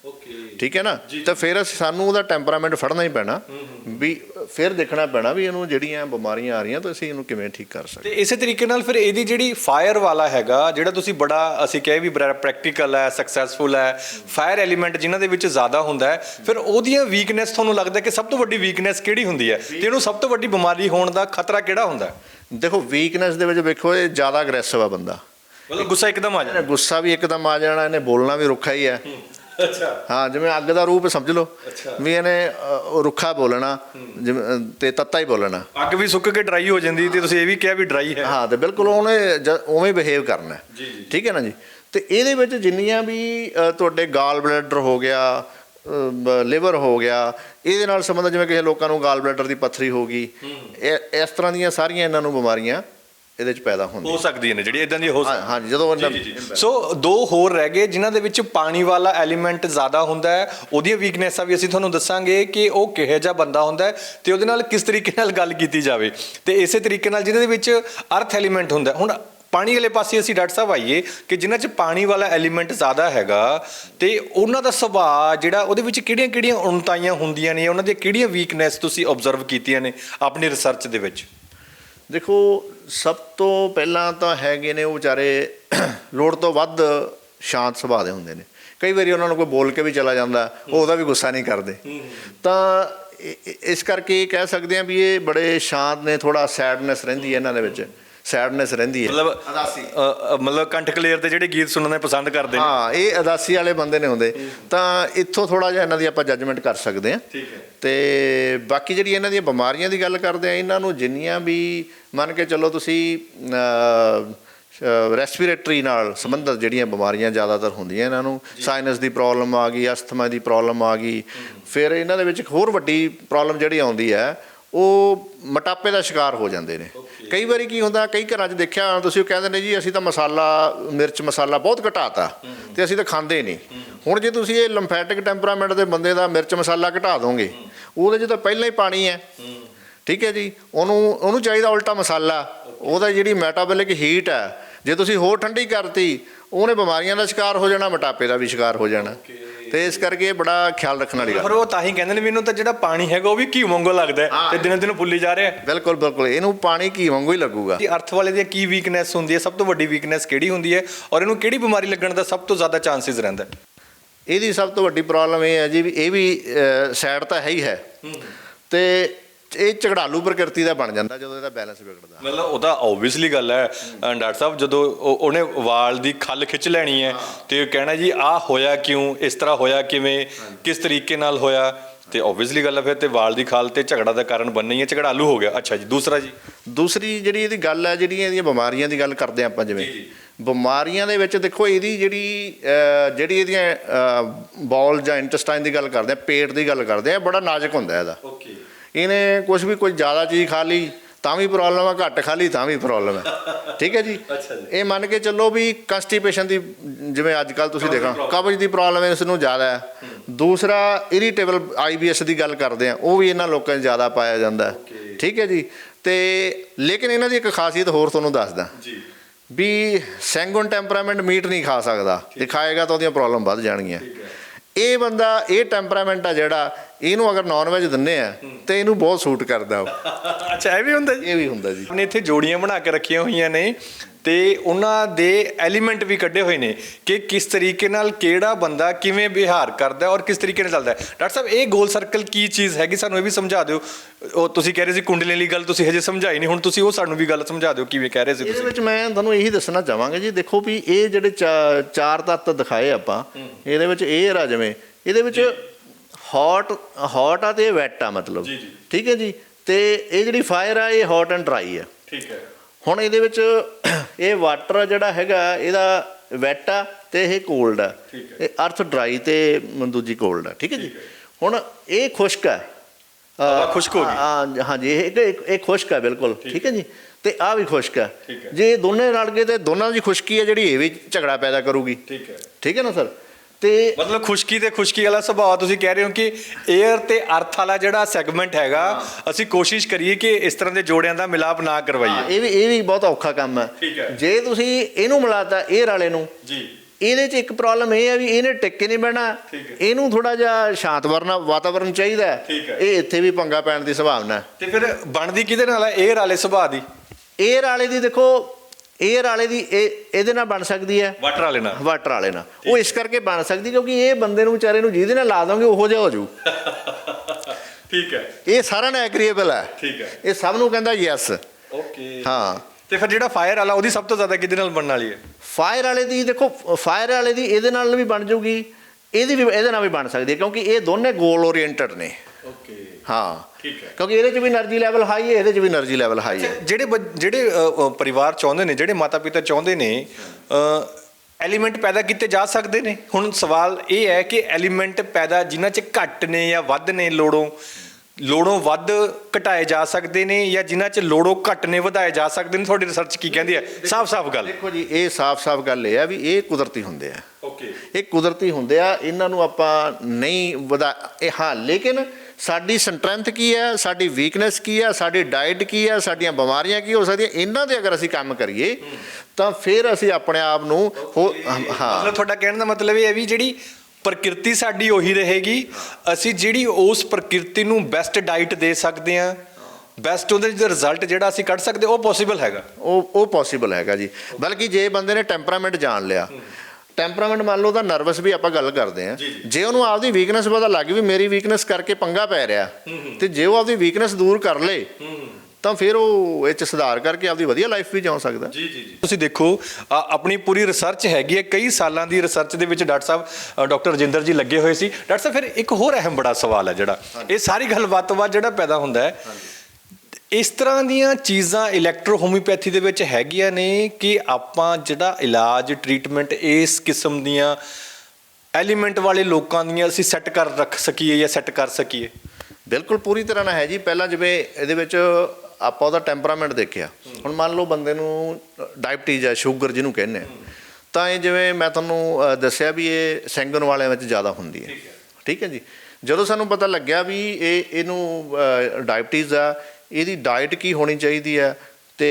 ਠੀਕ ਹੈ ਨਾ? ਤਾਂ ਫਿਰ ਅਸੀਂ ਸਾਨੂੰ ਉਹਦਾ ਟੈਂਪਰਾਮੈਂਟ ਫੜਨਾ ਹੀ ਪੈਣਾ। ਵੀ ਫਿਰ ਦੇਖਣਾ ਪੈਣਾ ਵੀ ਇਹਨੂੰ ਜਿਹੜੀਆਂ ਬਿਮਾਰੀਆਂ ਆ ਰਹੀਆਂ ਤਾਂ ਅਸੀਂ ਇਹਨੂੰ ਕਿਵੇਂ ਠੀਕ ਕਰ ਸਕਦੇ ਤੇ ਇਸੇ ਤਰੀਕੇ ਨਾਲ ਫਿਰ ਇਹਦੀ ਜਿਹੜੀ ਫਾਇਰ ਵਾਲਾ ਹੈਗਾ ਜਿਹੜਾ ਤੁਸੀਂ ਬੜਾ ਅਸੀਂ ਕਹੇ ਵੀ ਪ੍ਰੈਕਟੀਕਲ ਹੈ ਸਕਸੈਸਫੁਲ ਹੈ ਫਾਇਰ ਐਲੀਮੈਂਟ ਜਿਨ੍ਹਾਂ ਦੇ ਵਿੱਚ ਜ਼ਿਆਦਾ ਹੁੰਦਾ ਹੈ ਫਿਰ ਉਹਦੀਆਂ ਵੀਕਨੈਸ ਤੁਹਾਨੂੰ ਲੱਗਦਾ ਕਿ ਸਭ ਤੋਂ ਵੱਡੀ ਵੀਕਨੈਸ ਕਿਹੜੀ ਹੁੰਦੀ ਹੈ? ਤੇ ਇਹਨੂੰ ਸਭ ਤੋਂ ਵੱਡੀ ਬਿਮਾਰੀ ਹੋਣ ਦਾ ਖਤਰਾ ਕਿਹੜਾ ਹੁੰਦਾ ਹੈ? ਦੇਖੋ ਵੀਕਨੈਸ ਦੇ ਵਿੱਚ ਵੇਖੋ ਇਹ ਜ਼ਿਆਦਾ ਅਗਰੈਸਿਵ ਆ ਬੰਦਾ। ਮਤਲਬ ਗੁੱਸਾ ਇੱਕਦਮ ਆ ਇਹਨੇ ਗੁੱਸਾ ਵੀ ਇੱਕਦਮ ਆ ਜਾਣਾ ਇਹਨੇ ਬੋਲਣਾ ਵੀ ਰੁੱਖਾ ਹੀ ਹੈ। ਅੱਛਾ। ਹਾਂ ਜਿਵੇਂ ਅੱਗ ਦਾ ਰੂਪ ਸਮਝ ਲਓ। ਵੀ ਇਹਨੇ ਅ, ਰੁੱਖਾ ਬੋਲਣਾ ਜਿਵੇਂ ਤੇ ਤੱਤਾ ਹੀ ਬੋਲਣਾ। ਅੱਗ ਵੀ ਸੁੱਕ ਕੇ ਡਰਾਈ ਹੋ ਜਾਂਦੀ ਤੇ ਤੁਸੀਂ ਇਹ ਵੀ ਕਿਹਾ ਵੀ ਡਰਾਈ ਹੈ। ਹਾਂ ਤੇ ਬਿਲਕੁਲ ਉਹਨੇ ਜ- ਉਵੇਂ ਬਿਹੇਵ ਕਰਨਾ। ਹੈ। ਠੀਕ ਹੈ ਨਾ ਜੀ? ਤੇ ਇਹਦੇ ਵਿੱਚ ਜਿੰਨੀਆਂ ਵੀ ਅ, ਤੁਹਾਡੇ ਗਾਲ ਬਲੈਡਰ ਹੋ ਗਿਆ ਲਿਵਰ ਹੋ ਗਿਆ ਇਹਦੇ ਨਾਲ ਸੰਬੰਧ ਜਿਵੇਂ ਕਿਸੇ ਲੋਕਾਂ ਨੂੰ ਗਾਲ ਬਲੈਡਰ ਦੀ ਪੱਥਰੀ ਹੋ ਗਈ ਇਹ ਇਸ ਤਰ੍ਹਾਂ ਦੀਆਂ ਸਾਰੀਆਂ ਇਹਨਾਂ ਨੂੰ ਬਿਮਾਰੀਆਂ ਇਹਦੇ ਚ ਪੈਦਾ ਹੁੰਦੀਆਂ ਹੋ ਸਕਦੀਆਂ ਨੇ ਜਿਹੜੀ ਇਦਾਂ ਦੀ ਹੋ ਹਾਂ ਸਕਦੀ ਹਾਂਜੀ ਜਦੋਂ ਸੋ ਦੋ ਹੋਰ ਰਹਿ ਗਏ ਜਿਨ੍ਹਾਂ ਦੇ ਵਿੱਚ ਪਾਣੀ ਵਾਲਾ ਐਲੀਮੈਂਟ ਜ਼ਿਆਦਾ ਹੁੰਦਾ ਹੈ। ਉਹਦੀਆਂ ਵੀਕਨੈਸਾਂ ਵੀ ਅਸੀਂ ਤੁਹਾਨੂੰ ਦੱਸਾਂਗੇ ਕਿ ਉਹ ਕਿਹੋ ਜਿਹਾ ਬੰਦਾ ਹੁੰਦਾ ਹੈ ਤੇ ਉਹਦੇ ਨਾਲ ਕਿਸ ਤਰੀਕੇ ਨਾਲ ਗੱਲ ਕੀਤੀ ਜਾਵੇ। ਤੇ ਇਸੇ ਤਰੀਕੇ ਨਾਲ ਜਿਹਨਾਂ ਦੇ ਵਿੱਚ ਅਰਥ ਐਲੀਮੈਂਟ ਹੁੰਦਾ ਹੈ। ਹੁਣ ਪਾਣੀ ਵਾਲੇ ਪਾਸੇ ਅਸੀਂ ਡਾਕਟਰ ਸਾਹਿਬ ਆਈਏ ਕਿ ਜਿਨ੍ਹਾਂ 'ਚ ਪਾਣੀ ਵਾਲਾ ਐਲੀਮੈਂਟ ਜ਼ਿਆਦਾ ਹੈਗਾ ਤੇ ਉਹਨਾਂ ਦਾ ਸੁਭਾਅ ਜਿਹੜਾ ਉਹਦੇ ਵਿੱਚ ਕਿਹੜੀਆਂ-ਕਿਹੜੀਆਂ ਉਣਤਾਈਆਂ ਹੁੰਦੀਆਂ ਨੇ ਉਹਨਾਂ ਦੀਆਂ ਕਿਹੜੀਆਂ ਵੀਕਨੈਸ ਤੁਸੀਂ ਆਬਜ਼ਰਵ ਕੀਤੀਆਂ ਨੇ ਆਪਣੀ ਰਿਸਰਚ ਦੇ ਵਿੱਚ? ਦੇਖੋ ਸਭ ਤੋਂ ਪਹਿਲਾਂ ਤਾਂ ਹੈਗੇ ਨੇ ਉਹ ਵਿਚਾਰੇ ਲੋੜ ਤੋਂ ਵੱਧ ਸ਼ਾਂਤ ਸੁਭਾਅ ਦੇ ਹੁੰਦੇ ਨੇ। ਕਈ ਵਾਰੀ ਉਹਨਾਂ ਨੂੰ ਕੋਈ ਬੋਲ ਕੇ ਵੀ ਚਲਾ ਜਾਂਦਾ ਉਹ ਉਹਦਾ ਵੀ ਗੁੱਸਾ ਨਹੀਂ ਕਰਦੇ। ਤਾਂ ਇਸ ਕਰਕੇ ਇਹ ਕਹਿ ਸਕਦੇ ਆ ਵੀ ਇਹ ਬੜੇ ਸ਼ਾਂਤ ਨੇ ਥੋੜਾ ਸੈਡਨੈਸ ਰਹਿੰਦੀ ਹੈ ਇਹਨਾਂ ਦੇ ਵਿੱਚ। ਸੈਡਨੈਸ ਰਹਿੰਦੀ ਹੈ। ਮਤਲਬ ਉਦਾਸੀ ਅ, ਅ, ਮਤਲਬ ਕੰਠ ਕਲੀਅਰ ਦੇ ਜਿਹੜੇ ਗੀਤ ਸੁਣਨਾ ਪਸੰਦ ਕਰਦੇ ਨੇ। ਹਾਂ ਇਹ ਅਦਾਸੀ ਵਾਲੇ ਬੰਦੇ ਨੇ ਹੁੰਦੇ। ਤਾਂ ਇੱਥੋਂ ਥੋੜਾ ਜਿਹਾ ਇਹਨਾਂ ਦੀ ਆਪਾਂ ਜੱਜਮੈਂਟ ਕਰ ਸਕਦੇ ਹਾਂ। ਠੀਕ ਹੈ। ਤੇ ਬਾਕੀ ਜਿਹੜੀ ਇਹਨਾਂ ਦੀਆਂ ਬਿਮਾਰੀਆਂ ਦੀ ਗੱਲ ਕਰਦੇ ਆ ਇਹਨਾਂ ਨੂੰ ਜਿੰਨੀਆਂ ਵੀ ਮੰਨ ਕੇ ਚੱਲੋ ਤੁਸੀਂ ਰੈਸਪੀਰੇਟਰੀ ਨਾਲ ਸੰਬੰਧਿਤ ਜਿਹੜੀਆਂ ਬਿਮਾਰੀਆਂ ਜ਼ਿਆਦਾਤਰ ਹੁੰਦੀਆਂ ਇਹਨਾਂ ਨੂੰ ਸਾਈਨਸ ਦੀ ਪ੍ਰੋਬਲਮ ਆ ਗਈ ਅਸਥਮਾ ਦੀ ਪ੍ਰੋਬਲਮ ਆ ਗਈ। ਫਿਰ ਇਹਨਾਂ ਦੇ ਵਿੱਚ ਇੱਕ ਹੋਰ ਵੱਡੀ ਪ੍ਰੋਬਲਮ ਜਿਹੜੀ ਆਉਂਦੀ ਹੈ ਉਹ ਮੋਟਾਪੇ ਦਾ ਸ਼ਿਕਾਰ ਹੋ ਜਾਂਦੇ ਨੇ। ਕਈ ਵਾਰੀ ਕੀ ਹੁੰਦਾ ਕਈ ਘਰਾਂ 'ਚ ਦੇਖਿਆ ਹੋਣਾ ਤੁਸੀਂ ਉਹ ਕਹਿੰਦੇ ਨੇ ਜੀ ਅਸੀਂ ਤਾਂ ਮਸਾਲਾ ਮਿਰਚ ਮਸਾਲਾ ਬਹੁਤ ਘਟਾਤਾ ਤੇ ਅਸੀਂ ਤਾਂ ਖਾਂਦੇ ਨਹੀਂ। ਹੁਣ ਜੇ ਤੁਸੀਂ ਇਹ ਲੰਫੈਟਿਕ ਟੈਂਪਰਾਮੈਂਟ ਦੇ ਬੰਦੇ ਦਾ ਮਿਰਚ ਮਸਾਲਾ ਘਟਾ ਦੋਗੇ ਉਹਦੇ 'ਚ ਤਾਂ ਪਹਿਲਾਂ ਹੀ ਪਾਣੀ ਹੈ। ਠੀਕ ਹੈ ਜੀ? ਉਹਨੂੰ ਉਹਨੂੰ ਚਾਹੀਦਾ ਉਲਟਾ ਮਸਾਲਾ। ਉਹਦਾ ਜਿਹੜੀ ਮੈਟਾਬੋਲਿਕ ਹੀਟ ਹੈ ਜੇ ਤੁਸੀਂ ਹੋਰ ਠੰਡੀ ਕਰਤੀ ਉਹਨੇ ਬਿਮਾਰੀਆਂ ਦਾ ਸ਼ਿਕਾਰ ਹੋ ਜਾਣਾ ਮੋਟਾਪੇ ਦਾ ਵੀ ਸ਼ਿਕਾਰ ਹੋ ਜਾਣਾ। ਤੇ ਇਸ ਕਰਕੇ ਇਹ ਬੜਾ ਖਿਆਲ ਰੱਖਣ ਵਾਲੀ ਗੱਲ ਪਰ ਉਹ ਤਾਂ ਹੀ ਕਹਿੰਦੇ ਨੇ ਵੀ ਇਹਨੂੰ ਤਾਂ ਜਿਹੜਾ ਪਾਣੀ ਹੈਗਾ ਉਹ ਵੀ ਘੀ ਵਾਂਗੂ ਲੱਗਦਾ ਹੈ ਤੇ ਦਿਨੋਂ ਦਿਨ ਫੁੱਲੀ ਜਾ ਰਿਹਾ ਹੈ। ਬਿਲਕੁਲ ਬਿਲਕੁਲ। ਇਹਨੂੰ ਪਾਣੀ ਘੀ ਵਾਂਗੂ ਹੀ ਲੱਗੂਗਾ। ਕਿ ਅਰਥ ਵਾਲੇ ਦੀ ਕੀ ਵੀਕਨੈਸ ਹੁੰਦੀ ਹੈ ਸਭ ਤੋਂ ਵੱਡੀ ਵੀਕਨੈਸ ਕਿਹੜੀ ਹੁੰਦੀ ਹੈ ਔਰ ਇਹਨੂੰ ਕਿਹੜੀ ਬਿਮਾਰੀ ਲੱਗਣ ਦਾ ਸਭ ਤੋਂ ਜ਼ਿਆਦਾ ਚਾਂਸਸ ਰਹਿੰਦਾ ਹੈ? ਇਹਦੀ ਸਭ ਤੋਂ ਵੱਡੀ ਪ੍ਰੋਬਲਮ ਇਹ ਹੈ ਜੀ ਵੀ ਇਹ ਵੀ ਸਾਈਡ ਤਾਂ ਹੈ ਹੀ। ਹੈ। ਤੇ ਇਹ ਝਗੜਾਲੂ ਪ੍ਰਕਿਰਤੀ ਦਾ ਬਣ ਜਾਂਦਾ ਜਦੋਂ ਇਹਦਾ ਬੈਲੈਂਸ ਵਿਗੜਦਾ। ਮਤਲਬ ਉਹ ਤਾਂ ਆਬਵੀਅਸਲੀ ਗੱਲ ਹੈ ਡਾਕਟਰ ਸਾਹਿਬ ਜਦੋਂ ਉਹ- ਉਹਨੇ ਵਾਲ ਦੀ ਖੱਲ ਖਿੱਚ ਲੈਣੀ ਹੈ ਤੇ ਉਹ ਕਹਿਣਾ ਜੀ ਆਹ ਹੋਇਆ ਕਿਉਂ? ਇਸ ਤਰ੍ਹਾਂ ਹੋਇਆ ਕਿਵੇਂ? ਕਿਸ ਤਰੀਕੇ ਨਾਲ ਹੋਇਆ? ਤੇ ਆਬਵੀਅਸਲੀ ਗੱਲ ਹੈ ਫਿਰ ਤੇ ਵਾਲ ਦੀ ਖਾਲ ਤੇ ਝਗੜਾ ਦਾ ਕਾਰਨ ਬਣਨਾ ਹੀ ਹੈ ਝਗੜਾਲੂ ਹੋ ਗਿਆ। ਅੱਛਾ ਜੀ ਦੂਸਰਾ ਜੀ। ਦੂਸਰੀ ਜਿਹੜੀ ਇਹਦੀ ਗੱਲ ਹੈ ਜਿਹੜੀਆਂ ਇਹਦੀਆਂ ਬਿਮਾਰੀਆਂ ਦੀ ਗੱਲ ਕਰਦੇ ਆਪਾਂ ਜਿਵੇਂ। ਬਿਮਾਰੀਆਂ ਦੇ ਵਿੱਚ ਦੇਖੋ ਇਹਦੀ ਜਿਹੜੀ ਅਹ, ਜਿਹੜੀ ਇਹਦੀਆਂ ਬੌਲ ਜਾਂ ਇੰਟੈਸਟਾਈਨ ਦੀ ਗੱਲ ਕਰਦੇ ਆ ਪੇਟ ਦੀ ਗੱਲ ਕਰਦੇ ਆ ਬੜਾ ਨਾਜ਼ੁਕ ਹੁੰਦਾ ਇਹਦਾ। ਓਕੇ ਇਹਨੇ ਕੁਝ ਵੀ ਕੋਈ ਜ਼ਿਆਦਾ ਚੀਜ਼ ਖਾ ਲਈ ਤਾਂ ਵੀ ਪ੍ਰੋਬਲਮ ਹੈ ਘੱਟ ਖਾ ਲਈ ਤਾਂ ਵੀ ਪ੍ਰੋਬਲਮ ਹੈ ਠੀਕ ਹੈ ਜੀ। ਇਹ ਮੰਨ ਕੇ ਚੱਲੋ ਵੀ ਕਨਸਟੀਪੇਸ਼ਨ ਦੀ ਜਿਵੇਂ ਅੱਜ ਕੱਲ ਤੁਸੀਂ ਦੇਖੋ ਕਬਜ਼ ਦੀ ਪ੍ਰੋਬਲਮ ਇਸ ਨੂੰ ਜ਼ਿਆਦਾ ਹੈ। ਦੂਸਰਾ ਇਰੀਟੇਬਲ ਆਈਬੀਐਸ ਦੀ ਗੱਲ ਕਰਦੇ ਆ ਉਹ ਵੀ ਇਹਨਾਂ ਲੋਕਾਂ 'ਚ ਜ਼ਿਆਦਾ ਪਾਇਆ ਜਾਂਦਾ ਹੈ। ਠੀਕ ਹੈ ਜੀ? ਤੇ ਲੇਕਿਨ ਇਹਨਾਂ ਦੀ ਇੱਕ ਖਾਸੀਅਤ ਹੋਰ ਤੁਹਾਨੂੰ ਦੱਸਦਾ। ਜੀ। ਵੀ ਸੈਂਗਨ ਟੈਂਪਰਾਮੈਂਟ ਮੀਟ ਨਹੀਂ ਖਾ ਸਕਦਾ। ਜੇ ਖਾਏਗਾ ਤਾਂ ਉਹਦੀਆਂ ਪ੍ਰੋਬਲਮ ਵੱਧ ਜਾਣਗੀਆਂ। ਇਹ ਬੰਦਾ ਇਹ ਟੈਂਪਰਾਮੈਂਟ ਆ ਜਿਹੜਾ ਇਹਨੂੰ ਅਗਰ ਨਾਨ ਵੈਜ ਦਿੰਨੇ ਆ ਤੇ ਇਹਨੂੰ ਬਹੁਤ ਸੂਟ ਕਰਦਾ ਉਹ। ਅੱਛਾ ਇਹ ਵੀ ਹੁੰਦਾ ਜੀ? ਇਹ ਵੀ ਹੁੰਦਾ ਜੀ। ਆਪਣੇ ਇੱਥੇ ਜੋੜੀਆਂ ਬਣਾ ਕੇ ਰੱਖੀਆਂ ਹੋਈਆਂ ਨੇ। ਤੇ ਉਹਨਾਂ ਦੇ ਐਲੀਮੈਂਟ ਵੀ ਕੱਢੇ ਹੋਏ ਨੇ ਕਿ ਕਿਸ ਤਰੀਕੇ ਨਾਲ ਕਿਹੜਾ ਬੰਦਾ ਕਿਵੇਂ ਵਿਹਾਰ ਕਰਦਾ ਔਰ ਕਿਸ ਤਰੀਕੇ ਨਾਲ ਚੱਲਦਾ ਡਾਕਟਰ ਸਾਹਿਬ ਇਹ ਗੋਲ ਸਰਕਲ ਕੀ ਚੀਜ਼ ਹੈਗੀ? ਸਾਨੂੰ ਇਹ ਵੀ ਸਮਝਾ ਦਿਓ। ਉਹ ਤੁਸੀਂ ਕਹਿ ਰਹੇ ਸੀ ਕੁੰਡਲੀ ਵਾਲੀ ਗੱਲ ਤੁਸੀਂ ਹਜੇ ਸਮਝਾਈ ਨਹੀਂ ਹੁਣ ਤੁਸੀਂ ਉਹ ਸਾਨੂੰ ਵੀ ਗੱਲ ਸਮਝਾ ਦਿਓ ਕਿਵੇਂ ਕਹਿ ਰਹੇ ਸੀ ਇਹਦੇ ਤੁਸੀਂ। ਵਿੱਚ ਮੈਂ ਤੁਹਾਨੂੰ ਇਹੀ ਦੱਸਣਾ ਚਾਹਾਂਗਾ ਜੀ ਦੇਖੋ ਵੀ ਇਹ ਜਿਹੜੇ ਚਾਰ ਤੱਤ ਦਿਖਾਏ ਆਪਾਂ ਇਹਦੇ ਵਿੱਚ 에ਅਰ ਆ ਜਿਵੇਂ ਇਹਦੇ ਵਿੱਚ ਹੌਟ ਹੌਟ ਆ ਤੇ ਵੈਟ ਆ ਮਤਲਬ। ਠੀਕ ਹੈ ਜੀ? ਤੇ ਇਹ ਜਿਹੜੀ ਫਾਇਰ ਆ ਇਹ ਹੌਟ ਐਂਡ ਡਰਾਈ ਆ। ਠੀਕ ਹੈ। ਹੁਣ ਇਹਦੇ ਵਿੱਚ ਇਹ ਵਾਟਰ ਜਿਹੜਾ ਹੈਗਾ ਇਹਦਾ ਵੈਟ ਆ ਤੇ ਇਹ ਕੋਲਡ ਆ। ਇਹ ਅਰਥ ਡਰਾਈ ਤੇ ਦੂਜੀ ਕੋਲਡ ਆ ਠੀਕ ਹੈ ਜੀ? ਹੁਣ ਇਹ ਖੁਸ਼ਕ ਆ। ਹਵਾ ਖੁਸ਼ਕ ਹੋ ਗਈ। ਹਾਂ ਹਾਂਜੀ ਇਹ ਇਹ- ਇਹ ਖੁਸ਼ਕ ਆ ਬਿਲਕੁਲ ਠੀਕ ਹੈ ਜੀ? ਤੇ ਆ ਵੀ ਖੁਸ਼ਕ ਆ। ਜੇ ਇਹ ਦੋਨੇ ਰਲ ਗਏ ਤੇ ਦੋਨਾਂ ਦੀ ਖੁਸ਼ਕੀ ਆ ਜਿਹੜੀ ਇਹ ਵੀ ਝਗੜਾ ਪੈਦਾ ਕਰੂਗੀ। ਠੀਕ ਹੈ। ਠੀਕ ਹੈ ਨਾ ਸਰ? ਤੇ ਮਤਲਬ ਖੁਸ਼ਕੀ ਤੇ ਖੁਸ਼ਕੀ ਵਾਲਾ ਸੁਭਾਅ ਤੁਸੀਂ ਕਹਿ ਰਹੇ ਹੋ ਕਿ 에ਅਰ ਤੇ ਅਰਥ ਵਾਲਾ ਜਿਹੜਾ ਸੈਗਮੈਂਟ ਹੈਗਾ ਅਸੀਂ ਕੋਸ਼ਿਸ਼ ਕਰੀਏ ਕਿ ਇਸ ਤਰ੍ਹਾਂ ਦੇ ਜੋੜਿਆਂ ਦਾ ਮਿਲਾਪ ਨਾ ਕਰਵਾਈਏ। ਇਹ ਵੀ ਇਹ ਵੀ ਬਹੁਤ ਔਖਾ ਕੰਮ ਹੈ। ਜੇ ਤੁਸੀਂ ਇਹਨੂੰ ਮਿਲਾਤਾ 에ਅਰ ਵਾਲੇ ਨੂੰ ਜੀ। ਇਹਦੇ 'ਚ ਇੱਕ ਪ੍ਰੋਬਲਮ ਇਹ ਹੈ ਵੀ ਇਹਨੇ ਟਿੱਕੇ ਨਹੀਂ ਬਹਿਣਾ। ਇਹਨੂੰ ਥੋੜਾ ਜਿਹਾ ਸ਼ਾਂਤ ਵਰਨਾ ਵਾਤਾਵਰਣ ਚਾਹੀਦਾ ਇਹ ਇੱਥੇ ਵੀ ਪੰਗਾ ਪੈਣ ਦੀ ਸੰਭਾਵਨਾ ਤੇ ਫਿਰ ਬਣਦੀ ਕਿਹਦੇ ਨਾਲ ਹੈ? 에ਅਰ ਵਾਲੇ ਸੁਭਾਅ ਦੀ। 에ਅਰ ਵਾਲੇ ਦੀ ਦੇਖੋ 에ਅਰ ਵਾਲੇ ਦੀ ਇਹ ਇਹਦੇ ਨਾਲ ਬਣ ਸਕਦੀ ਹੈ? ਵਾਟਰ ਵਾਲੇ ਨਾਲ। ਵਾਟਰ ਵਾਲੇ ਨਾਲ। ਉਹ ਇਸ ਕਰਕੇ ਬਣ ਸਕਦੀ ਕਿਉਂਕਿ ਇਹ ਬੰਦੇ ਨੂੰ ਵਿਚਾਰੇ ਨੂੰ ਜਿਹਦੇ ਨਾਲ ਲਾ ਦੋਗੇ ਉਹੋ ਜਿਹਾ ਹੋ ਜੂ ਠੀਕ ਹੈ। ਇਹ ਸਾਰਿਆਂ ਨਾਲ ਐਗਰੀਏਬਲ ਹੈ। ਠੀਕ ਹੈ। ਇਹ ਸਭ ਨੂੰ ਕਹਿੰਦਾ ਯੈਸ ਓਕੇ ਹਾਂ। ਤੇ ਫਿਰ ਜਿਹੜਾ ਫਾਇਰ ਵਾਲਾ ਉਹਦੀ ਸਭ ਤੋਂ ਜ਼ਿਆਦਾ ਕਿਹਦੇ ਨਾਲ ਬਣਨ ਵਾਲੀ ਹੈ? ਫਾਇਰ ਵਾਲੇ ਦੀ ਦੇਖੋ ਫਾਇਰ ਵਾਲੇ ਦੀ ਇਹਦੇ ਨਾਲ ਵੀ ਬਣ ਜਾਊਗੀ ਇਹਦੀ ਵੀ ਇਹਦੇ ਨਾਲ ਵੀ ਬਣ ਸਕਦੀ ਹੈ ਕਿਉਂਕਿ ਇਹ ਦੋਨੇ ਗੋਲ ਓਰੀਐਂਟਡ ਨੇ। ਓਕੇ ਹਾਂ। ਠੀਕ ਹੈ। ਕਿਉਂਕਿ ਇਹਦੇ 'ਚ ਵੀ એનર્ਜੀ ਲੈਵਲ ਹਾਈ ਹੈ ਇਹਦੇ 'ਚ ਵੀ એનર્ਜੀ ਲੈਵਲ ਹਾਈ ਹੈ। ਜਿਹੜੇ ਬੱਚ- ਜਿਹੜੇ ਪਰਿਵਾਰ ਚਾਹੁੰਦੇ ਨੇ ਜਿਹੜੇ ਮਾਤਾ-ਪਿਤਾ ਚਾਹੁੰਦੇ ਨੇ ਐਲੀਮੈਂਟ ਪੈਦਾ ਕੀਤੇ ਜਾ ਸਕਦੇ ਨੇ? ਹੁਣ ਸਵਾਲ ਇਹ ਹੈ ਕਿ ਐਲੀਮੈਂਟ ਪੈਦਾ ਜਿਨ੍ਹਾਂ 'ਚ ਘੱਟ ਨੇ ਜਾਂ ਵੱਧ ਨੇ ਲੋੜੋਂ ਲੋੜੋਂ ਵੱਧ ਘਟਾਏ ਜਾ ਸਕਦੇ ਨੇ ਜਾਂ ਜਿਨ੍ਹਾਂ 'ਚ ਲੋੜੋਂ ਘੱਟ ਨੇ ਵਧਾਏ ਜਾ ਸਕਦੇ ਨੇ? ਤੁਹਾਡੀ ਰਿਸਰਚ ਕੀ ਕਹਿੰਦੀ ਹੈ? ਸਾਫ਼-ਸਾਫ਼ ਗੱਲ। ਦੇਖੋ ਜੀ ਇਹ ਸਾਫ਼-ਸਾਫ਼ ਗੱਲ ਇਹ ਆ ਵੀ ਇਹ ਕੁਦਰਤੀ ਹੁੰਦੇ ਆ। ਓਕੇ ਇਹ ਕੁਦਰਤੀ ਹੁੰਦੇ ਆ ਇਹਨਾਂ ਨੂੰ ਆਪਾਂ ਨਹੀਂ ਵਧਾ ਇਹ ਹਾਂ ਲੇਕਿਨ ਸਾਡੀ ਸਟਰੈਂਥ ਕੀ ਹੈ ਸਾਡੀ ਵੀਕਨੈਸ ਕੀ ਹੈ ਸਾਡੀ ਡਾਈਟ ਕੀ ਹੈ ਸਾਡੀਆਂ ਬਿਮਾਰੀਆਂ ਕੀ ਹੋ ਸਕਦੀਆਂ ਇਹਨਾਂ ਦੇ ਅਗਰ ਅਸੀਂ ਕੰਮ ਕਰੀਏ ਤਾਂ ਫਿਰ ਅਸੀਂ ਆਪਣੇ ਆਪ ਨੂੰ ਹੋ- ਮਤਲਬ ਤੁਹਾਡਾ ਕਹਿਣ ਦਾ ਮਤਲਬ ਇਹ ਹੈ ਵੀ ਜਿਹੜੀ ਪ੍ਰਕਿਰਤੀ ਸਾਡੀ ਉਹੀ ਰਹੇਗੀ। ਅਸੀਂ ਜਿਹੜੀ ਉਸ ਪ੍ਰਕਿਰਤੀ ਨੂੰ ਬੈਸਟ ਡਾਈਟ ਦੇ ਸਕਦੇ ਹਾਂ ਬੈਸਟ ਉਹਦੇ ਜਿਹੜਾ ਰਿਜ਼ਲਟ ਜਿਹੜਾ ਅਸੀਂ ਕੱਢ ਸਕਦੇ ਉਹ ਪੋਸੀਬਲ ਹੈਗਾ। ਉਹ ਉਹ ਪੋਸੀਬਲ ਹੈਗਾ ਜੀ। ਬਲਕਿ ਜੇ ਬੰਦੇ ਨੇ ਟੈਂਪਰਾਮੈਂਟ ਜਾਣ ਲਿਆ ਟੈਂਪਰਾਮੈਂਟ ਮੰਨ ਲਓ ਤਾਂ ਨਰਵਸ ਵੀ ਆਪਾਂ ਗੱਲ ਕਰਦੇ ਆ ਜੇ ਉਹਨੂੰ ਆਪਦੀ ਵੀਕਨੈਸ ਪਤਾ ਲੱਗ ਵੀ ਮੇਰੀ ਵੀਕਨੈਸ ਕਰਕੇ ਪੰਗਾ ਪੈ ਰਿਹਾ ਤੇ ਜੇ ਉਹ ਆਪਦੀ ਵੀਕਨੈਸ ਦੂਰ ਕਰ ਲੇ ਤਾਂ ਫਿਰ ਉਹ ਇਹ ਚ ਸੁਧਾਰ ਕਰਕੇ ਆਪਦੀ ਵਧੀਆ ਲਾਈਫ ਵੀ ਜਿਉ ਸਕਦਾ। ਜੀ ਜੀ ਜੀ। ਤੁਸੀਂ ਦੇਖੋ ਆਪਣੀ ਪੂਰੀ ਰਿਸਰਚ ਹੈਗੀ ਹੈ। ਕਈ ਸਾਲਾਂ ਦੀ ਰਿਸਰਚ ਦੇ ਵਿੱਚ ਡਾਕਟਰ ਸਾਹਿਬ ਡਾਕਟਰ ਰਜਿੰਦਰ ਜੀ ਲੱਗੇ ਹੋਏ ਸੀ। ਡਾਕਟਰ ਸਾਹਿਬ ਫਿਰ ਇੱਕ ਹੋਰ ਅਹਿਮ ਬੜਾ ਸਵਾਲ ਹੈ ਜਿਹੜਾ। ਇਹ ਸਾਰੀ ਗੱਲਬਾਤ ਤੋਂ ਬਾਅਦ ਜਿਹੜਾ ਪੈਦਾ ਹੁੰਦਾ ਹੈ ਇਸ ਤਰ੍ਹਾਂ ਦੀਆਂ ਚੀਜ਼ਾਂ ਇਲੈਕਟ੍ਰੋ ਹੋਮਿਓਪੈਥੀ ਦੇ ਵਿੱਚ ਹੈਗੀਆਂ ਨੇ ਕਿ ਆਪਾਂ ਜਿਹੜਾ ਇਲਾਜ ਟ੍ਰੀਟਮੈਂਟ ਇਸ ਕਿਸਮ ਦੀਆਂ ਐਲੀਮੈਂਟ ਵਾਲੇ ਲੋਕਾਂ ਦੀਆਂ ਅਸੀਂ ਸੈੱਟ ਕਰ ਰੱਖ ਸਕੀਏ ਜਾਂ ਸੈੱਟ ਕਰ ਸਕੀਏ। ਬਿਲਕੁਲ ਪੂਰੀ ਤਰ੍ਹਾਂ ਨਾਲ ਹੈ ਜੀ। ਪਹਿਲਾਂ ਜਿਵੇਂ ਇਹਦੇ ਵਿੱਚ ਆਪਾਂ ਉਹਦਾ ਟੈਂਪਰਾਮੈਂਟ ਦੇਖਿਆ। ਹੁਣ ਮੰਨ ਲਓ ਬੰਦੇ ਨੂੰ ਡਾਇਬਟੀਜ਼ ਹੈ ਸ਼ੂਗਰ ਜਿਹਨੂੰ ਕਹਿੰਦੇ ਆ। ਤਾਂ ਇਹ ਜਿਵੇਂ ਮੈਂ ਤੁਹਾਨੂੰ ਦੱਸਿਆ ਵੀ ਇਹ ਸੈਂਗਨ ਵਾਲਿਆਂ ਵਿੱਚ ਜ਼ਿਆਦਾ ਹੁੰਦੀ ਹੈ। ਠੀਕ ਹੈ। ਜੀ। ਜਦੋਂ ਸਾਨੂੰ ਪਤਾ ਲੱਗਿਆ ਵੀ ਇਹ ਇਹਨੂੰ ਡਾਇਬਟੀਜ਼ ਆ ਇਹਦੀ ਡਾਈਟ ਕੀ ਹੋਣੀ ਚਾਹੀਦੀ ਹੈ ਤੇ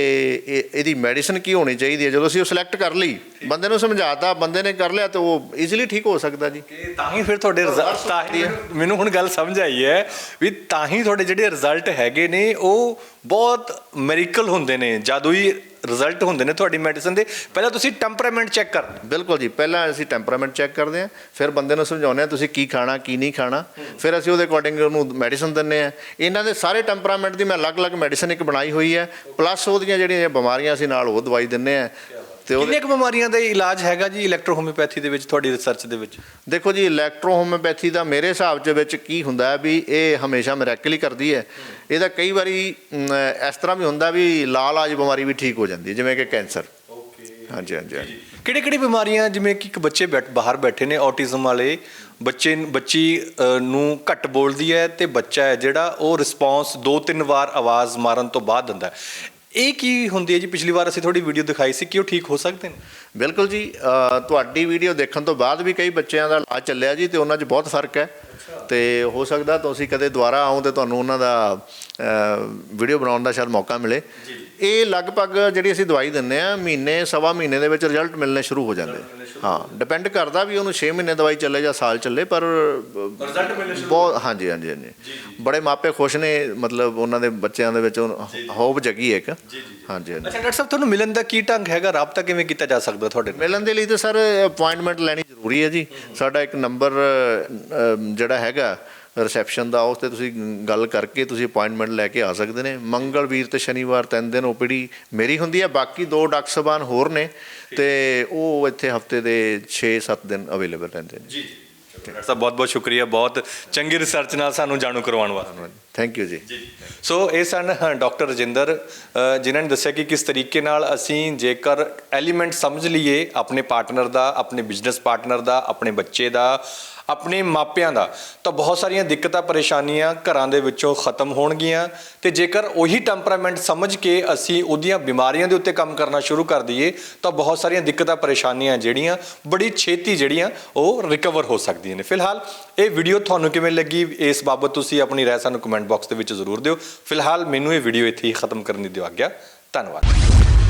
ਇਹ ਇਹਦੀ ਮੈਡੀਸਿਨ ਕੀ ਹੋਣੀ ਚਾਹੀਦੀ ਹੈ? ਜਦੋਂ ਅਸੀਂ ਉਹ ਸਿਲੈਕਟ ਕਰ ਲਈ ਬੰਦੇ ਨੂੰ ਸਮਝਾਤਾ ਬੰਦੇ ਨੇ ਕਰ ਲਿਆ ਤੇ ਉਹ ਈਜ਼ੀਲੀ ਠੀਕ ਹੋ ਸਕਦਾ ਜੀ। ਤਾਂ ਹੀ ਫਿਰ ਤੁਹਾਡੇ ਰਿਜ਼ਲਟ ਤਾਂ ਹੀ ਮੈਨੂੰ ਹੁਣ ਗੱਲ ਸਮਝ ਆਈ ਹੈ ਵੀ ਤਾਂ ਹੀ ਤੁਹਾਡੇ ਜਿਹੜੇ ਰਿਜ਼ਲਟ ਹੈਗੇ ਨੇ ਉਹ ਬਹੁਤ ਮੈਰੀਕਲ ਹੁੰਦੇ ਨੇ ਜਾਦੂਈ ਰਿਜ਼ਲਟ ਹੁੰਦੇ ਨੇ ਤੁਹਾਡੀ ਮੈਡੀਸਨ ਦੇ। ਪਹਿਲਾਂ ਤੁਸੀਂ ਟੈਂਪਰਾਮੈਂਟ ਚੈੱਕ ਕਰ। ਬਿਲਕੁਲ ਜੀ, ਪਹਿਲਾਂ ਅਸੀਂ ਟੈਂਪਰਾਮੈਂਟ ਚੈੱਕ ਕਰਦੇ ਹਾਂ, ਫਿਰ ਬੰਦੇ ਨੂੰ ਸਮਝਾਉਂਦੇ ਹਾਂ ਤੁਸੀਂ ਕੀ ਖਾਣਾ, ਕੀ ਨਹੀਂ ਖਾਣਾ। ਫਿਰ ਅਸੀਂ ਉਹਦੇ ਅਕੋਰਡਿੰਗ ਉਹਨੂੰ ਮੈਡੀਸਨ ਦਿੰਦੇ ਹਾਂ। ਇਹਨਾਂ ਦੇ ਸਾਰੇ ਟੈਂਪਰਾਮੈਂਟ ਦੀ ਮੈਂ ਅਲੱਗ-ਅਲੱਗ ਮੈਡੀਸਨ ਇੱਕ ਬਣਾਈ ਹੋਈ ਹੈ ਪਲੱਸ ਉਹਦੀਆਂ ਜਿਹੜੀਆਂ ਬਿਮਾਰੀਆਂ ਅਸੀਂ ਨਾਲ ਉਹ ਦਵਾਈ ਦਿੰਦੇ ਹਾਂ। ਤੇ ਕਿੰਨੀਆਂ ਕੁ ਬਿਮਾਰੀਆਂ ਦਾ ਇਲਾਜ ਹੈਗਾ ਜੀ ਇਲੈਕਟ੍ਰੋ ਹੋਮਿਓਪੈਥੀ ਦੇ ਵਿੱਚ ਤੁਹਾਡੀ ਰਿਸਰਚ ਦੇ ਵਿੱਚ? ਦੇਖੋ ਜੀ ਇਲੈਕਟ੍ਰੋ ਹੋਮਿਓਪੈਥੀ ਦਾ ਮੇਰੇ ਹਿਸਾਬ ਦੇ ਵਿੱਚ ਕੀ ਹੁੰਦਾ ਹੈ ਵੀ ਇਹ ਹਮੇਸ਼ਾ ਮੈਰੈਕਲ ਹੀ ਕਰਦੀ ਹੈ। ਇਹਦਾ ਕਈ ਵਾਰੀ ਇਸ ਤਰ੍ਹਾਂ ਵੀ ਹੁੰਦਾ ਵੀ ਲਾਲ ਆਜ ਬਿਮਾਰੀ ਵੀ ਠੀਕ ਹੋ ਜਾਂਦੀ ਹੈ ਜਿਵੇਂ ਕਿ ਕੈਂਸਰ। ਹਾਂਜੀ ਹਾਂਜੀ ਹਾਂਜੀ। ਕਿਹੜੀ ਕਿਹੜੀ ਬਿਮਾਰੀਆਂ ਜਿਵੇਂ ਕਿ ਇੱਕ ਬੱਚੇ ਬਾਹਰ ਬੈਠੇ ਨੇ ਆਟਿਜ਼ਮ ਵਾਲੇ ਬੱਚੇ ਬੱਚੀ ਨੂੰ ਘੱਟ ਬੋਲਦੀ ਹੈ ਤੇ ਬੱਚਾ ਹੈ ਜਿਹੜਾ ਉਹ ਰਿਸਪੌਂਸ ਦੋ ਤਿੰਨ ਵਾਰ ਆਵਾਜ਼ ਮਾਰਨ ਤੋਂ ਬਾਅਦ ਦਿੰਦਾ ਹੈ। ਇਹ ਕੀ ਹੁੰਦੀ ਹੈ ਜੀ? ਪਿਛਲੀ ਵਾਰ ਅਸੀਂ ਥੋੜੀ ਵੀਡੀਓ ਦਿਖਾਈ ਸੀ ਕਿ ਉਹ ਠੀਕ ਹੋ ਸਕਦੇ ਨੇ? ਬਿਲਕੁਲ ਜੀ ਅ, ਤੁਹਾਡੀ ਵੀਡੀਓ ਦੇਖਣ ਤੋਂ ਬਾਅਦ ਵੀ ਕਈ ਬੱਚਿਆਂ ਦਾ ਇਲਾਜ ਚੱਲਿਆ ਜੀ ਤੇ ਉਹਨਾਂ 'ਚ ਬਹੁਤ ਫ਼ਰਕ ਹੈ। ਤੇ ਹੋ ਸਕਦਾ ਤੁਸੀਂ ਕਦੇ ਦੁਬਾਰਾ ਆਓ ਤੇ ਤੁਹਾਨੂੰ ਉਹਨਾਂ ਦਾ ਵੀਡੀਓ ਬਣਾਉਣ ਦਾ ਸ਼ਾਇਦ ਮੌਕਾ ਮਿਲੇ। ਇਹ ਲਗਭਗ ਜਿਹੜੀ ਅਸੀਂ ਦਵਾਈ ਦਿੰਨੇ ਆ ਮਹੀਨੇ ਸਵਾ ਮਹੀਨੇ ਦੇ ਵਿੱਚ ਰਿਜ਼ਲਟ ਮਿਲਣੇ ਸ਼ੁਰੂ ਹੋ ਜਾਂਦੇ। ਹਾਂ ਡਿਪੈਂਡ ਕਰਦਾ ਵੀ ਉਹਨੂੰ 6 ਮਹੀਨੇ ਦਵਾਈ ਚੱਲੇ ਜਾਂ ਸਾਲ ਚੱਲੇ ਪਰ ਰਿਜ਼ਲਟ ਮਿਲਣੇ ਸ਼ੁਰੂ ਬਹੁਤ ਹਾਂਜੀ ਹਾਂਜੀ ਹਾਂਜੀ। ਬੜੇ ਮਾਪੇ ਖੁਸ਼ ਨੇ ਮਤਲਬ ਉਹਨਾਂ ਦੇ ਬੱਚਿਆਂ ਦੇ ਵਿੱਚ ਹੋਪ ਜਗੀ ਹੈ ਇੱਕ ਹਾਂਜੀ ਹਾਂਜੀ। ਅੱਛਾ ਡਾਕਟਰ ਸਾਹਿਬ ਤੁਹਾਨੂੰ ਮਿਲਣ ਦਾ ਕੀ ਢੰਗ ਹੈਗਾ? ਰਾਬਤਾ ਕਿਵੇਂ ਕੀਤਾ ਜਾ ਸਕਦਾ ਤੁਹਾਡੇ ਨਾਲ? ਮਿਲਣ ਦੇ ਲਈ ਤਾਂ ਸਰ ਅਪਾਇੰਟਮੈਂਟ ਲੈਣੀ ਜ਼ਰੂਰੀ ਹੈ ਜੀ। ਸਾਡਾ ਇੱਕ ਨੰਬਰ ਜਿਹੜਾ ਹੈਗਾ ਰਿਸੈਪਸ਼ਨ ਦਾ ਉਸ ਤੇ ਤੁਸੀਂ ਗੱਲ ਕਰਕੇ ਤੁਸੀਂ ਅਪਾਇੰਟਮੈਂਟ ਲੈ ਕੇ ਆ ਸਕਦੇ ਨੇ। ਮੰਗਲ ਵੀਰ ਤੇ ਸ਼ਨੀਵਾਰ ਤਿੰਨ ਦਿਨ ਓਪੀਡੀ ਮੇਰੀ ਹੁੰਦੀ ਹੈ ਬਾਕੀ ਦੋ ਡਾਕਟਰ ਸਾਹਿਬਾਨ ਹੋਰ ਨੇ ਤੇ ਉਹ ਇੱਥੇ ਹਫ਼ਤੇ ਦੇ 6-7 ਦਿਨ ਅਵੇਲੇਬਲ ਰਹਿੰਦੇ ਨੇ। ਜੀ ਡਾਕਟਰ ਸਾਹਿਬ ਬਹੁਤ ਬਹੁਤ ਸ਼ੁਕਰੀਆ ਬਹੁਤ ਚੰਗੀ ਰਿਸਰਚ ਨਾਲ ਸਾਨੂੰ ਜਾਣੂ ਕਰਵਾਉਣ ਵਾਸਤੇ। ਥੈਂਕ ਯੂ ਜੀ। ਸੋ ਇਹ ਸਨ ਡਾਕਟਰ ਰਜਿੰਦਰ ਜਿਨ੍ਹਾਂ ਨੇ ਦੱਸਿਆ ਕਿ ਕਿਸ ਤਰੀਕੇ ਨਾਲ ਅਸੀਂ ਜੇਕਰ ਐਲੀਮੈਂਟ ਸਮਝ ਲਈਏ ਆਪਣੇ ਪਾਰਟਨਰ ਦਾ ਆਪਣੇ ਬਿਜ਼ਨਸ ਪਾਰਟਨਰ ਦਾ ਆਪਣੇ ਬੱਚੇ ਦਾ ਆਪਣੇ ਮਾਪਿਆਂ ਦਾ, ਤਾਂ ਬਹੁਤ ਸਾਰੀਆਂ ਦਿੱਕਤਾਂ, ਪਰੇਸ਼ਾਨੀਆਂ ਘਰਾਂ ਦੇ ਵਿੱਚੋਂ ਖਤਮ ਹੋਣਗੀਆਂ ਤੇ ਜੇਕਰ ਉਹੀ ਟੈਂਪਰਾਮੈਂਟ ਸਮਝ ਕੇ ਅਸੀਂ ਉਹਦੀਆਂ ਬਿਮਾਰੀਆਂ ਦੇ ਉੱਤੇ ਕੰਮ ਕਰਨਾ ਸ਼ੁਰੂ ਕਰ ਦਈਏ, ਤਾਂ ਬਹੁਤ ਸਾਰੀਆਂ ਦਿੱਕਤਾਂ, ਪਰੇਸ਼ਾਨੀਆਂ ਜਿਹੜੀਆਂ, ਬੜੀ ਛੇਤੀ ਜਿਹੜੀਆਂ ਉਹ ਰਿਕਵਰ ਹੋ ਸਕਦੀਆਂ ਨੇ। ਫਿਲਹਾਲ ਇਹ ਵੀਡੀਓ ਤੁਹਾਨੂੰ ਕਿਵੇਂ ਲੱਗੀ, ਇਸ ਬਾਬਤ ਤੁਸੀਂ ਆਪਣੀ ਰਾਏ ਸਾਨੂੰ ਕਮੈਂਟ ਬਾਕਸ ਦੇ ਵਿੱਚ ਜ਼ਰੂਰ ਦਿਓ। ਫਿਲਹਾਲ ਮੈਨੂੰ ਇਹ ਵੀਡੀਓ ਇੱਥੇ ਹੀ ਖਤਮ ਕਰਨ ਦੀ ਦਿਓ ਆਗਿਆ। ਧੰਨਵਾਦ।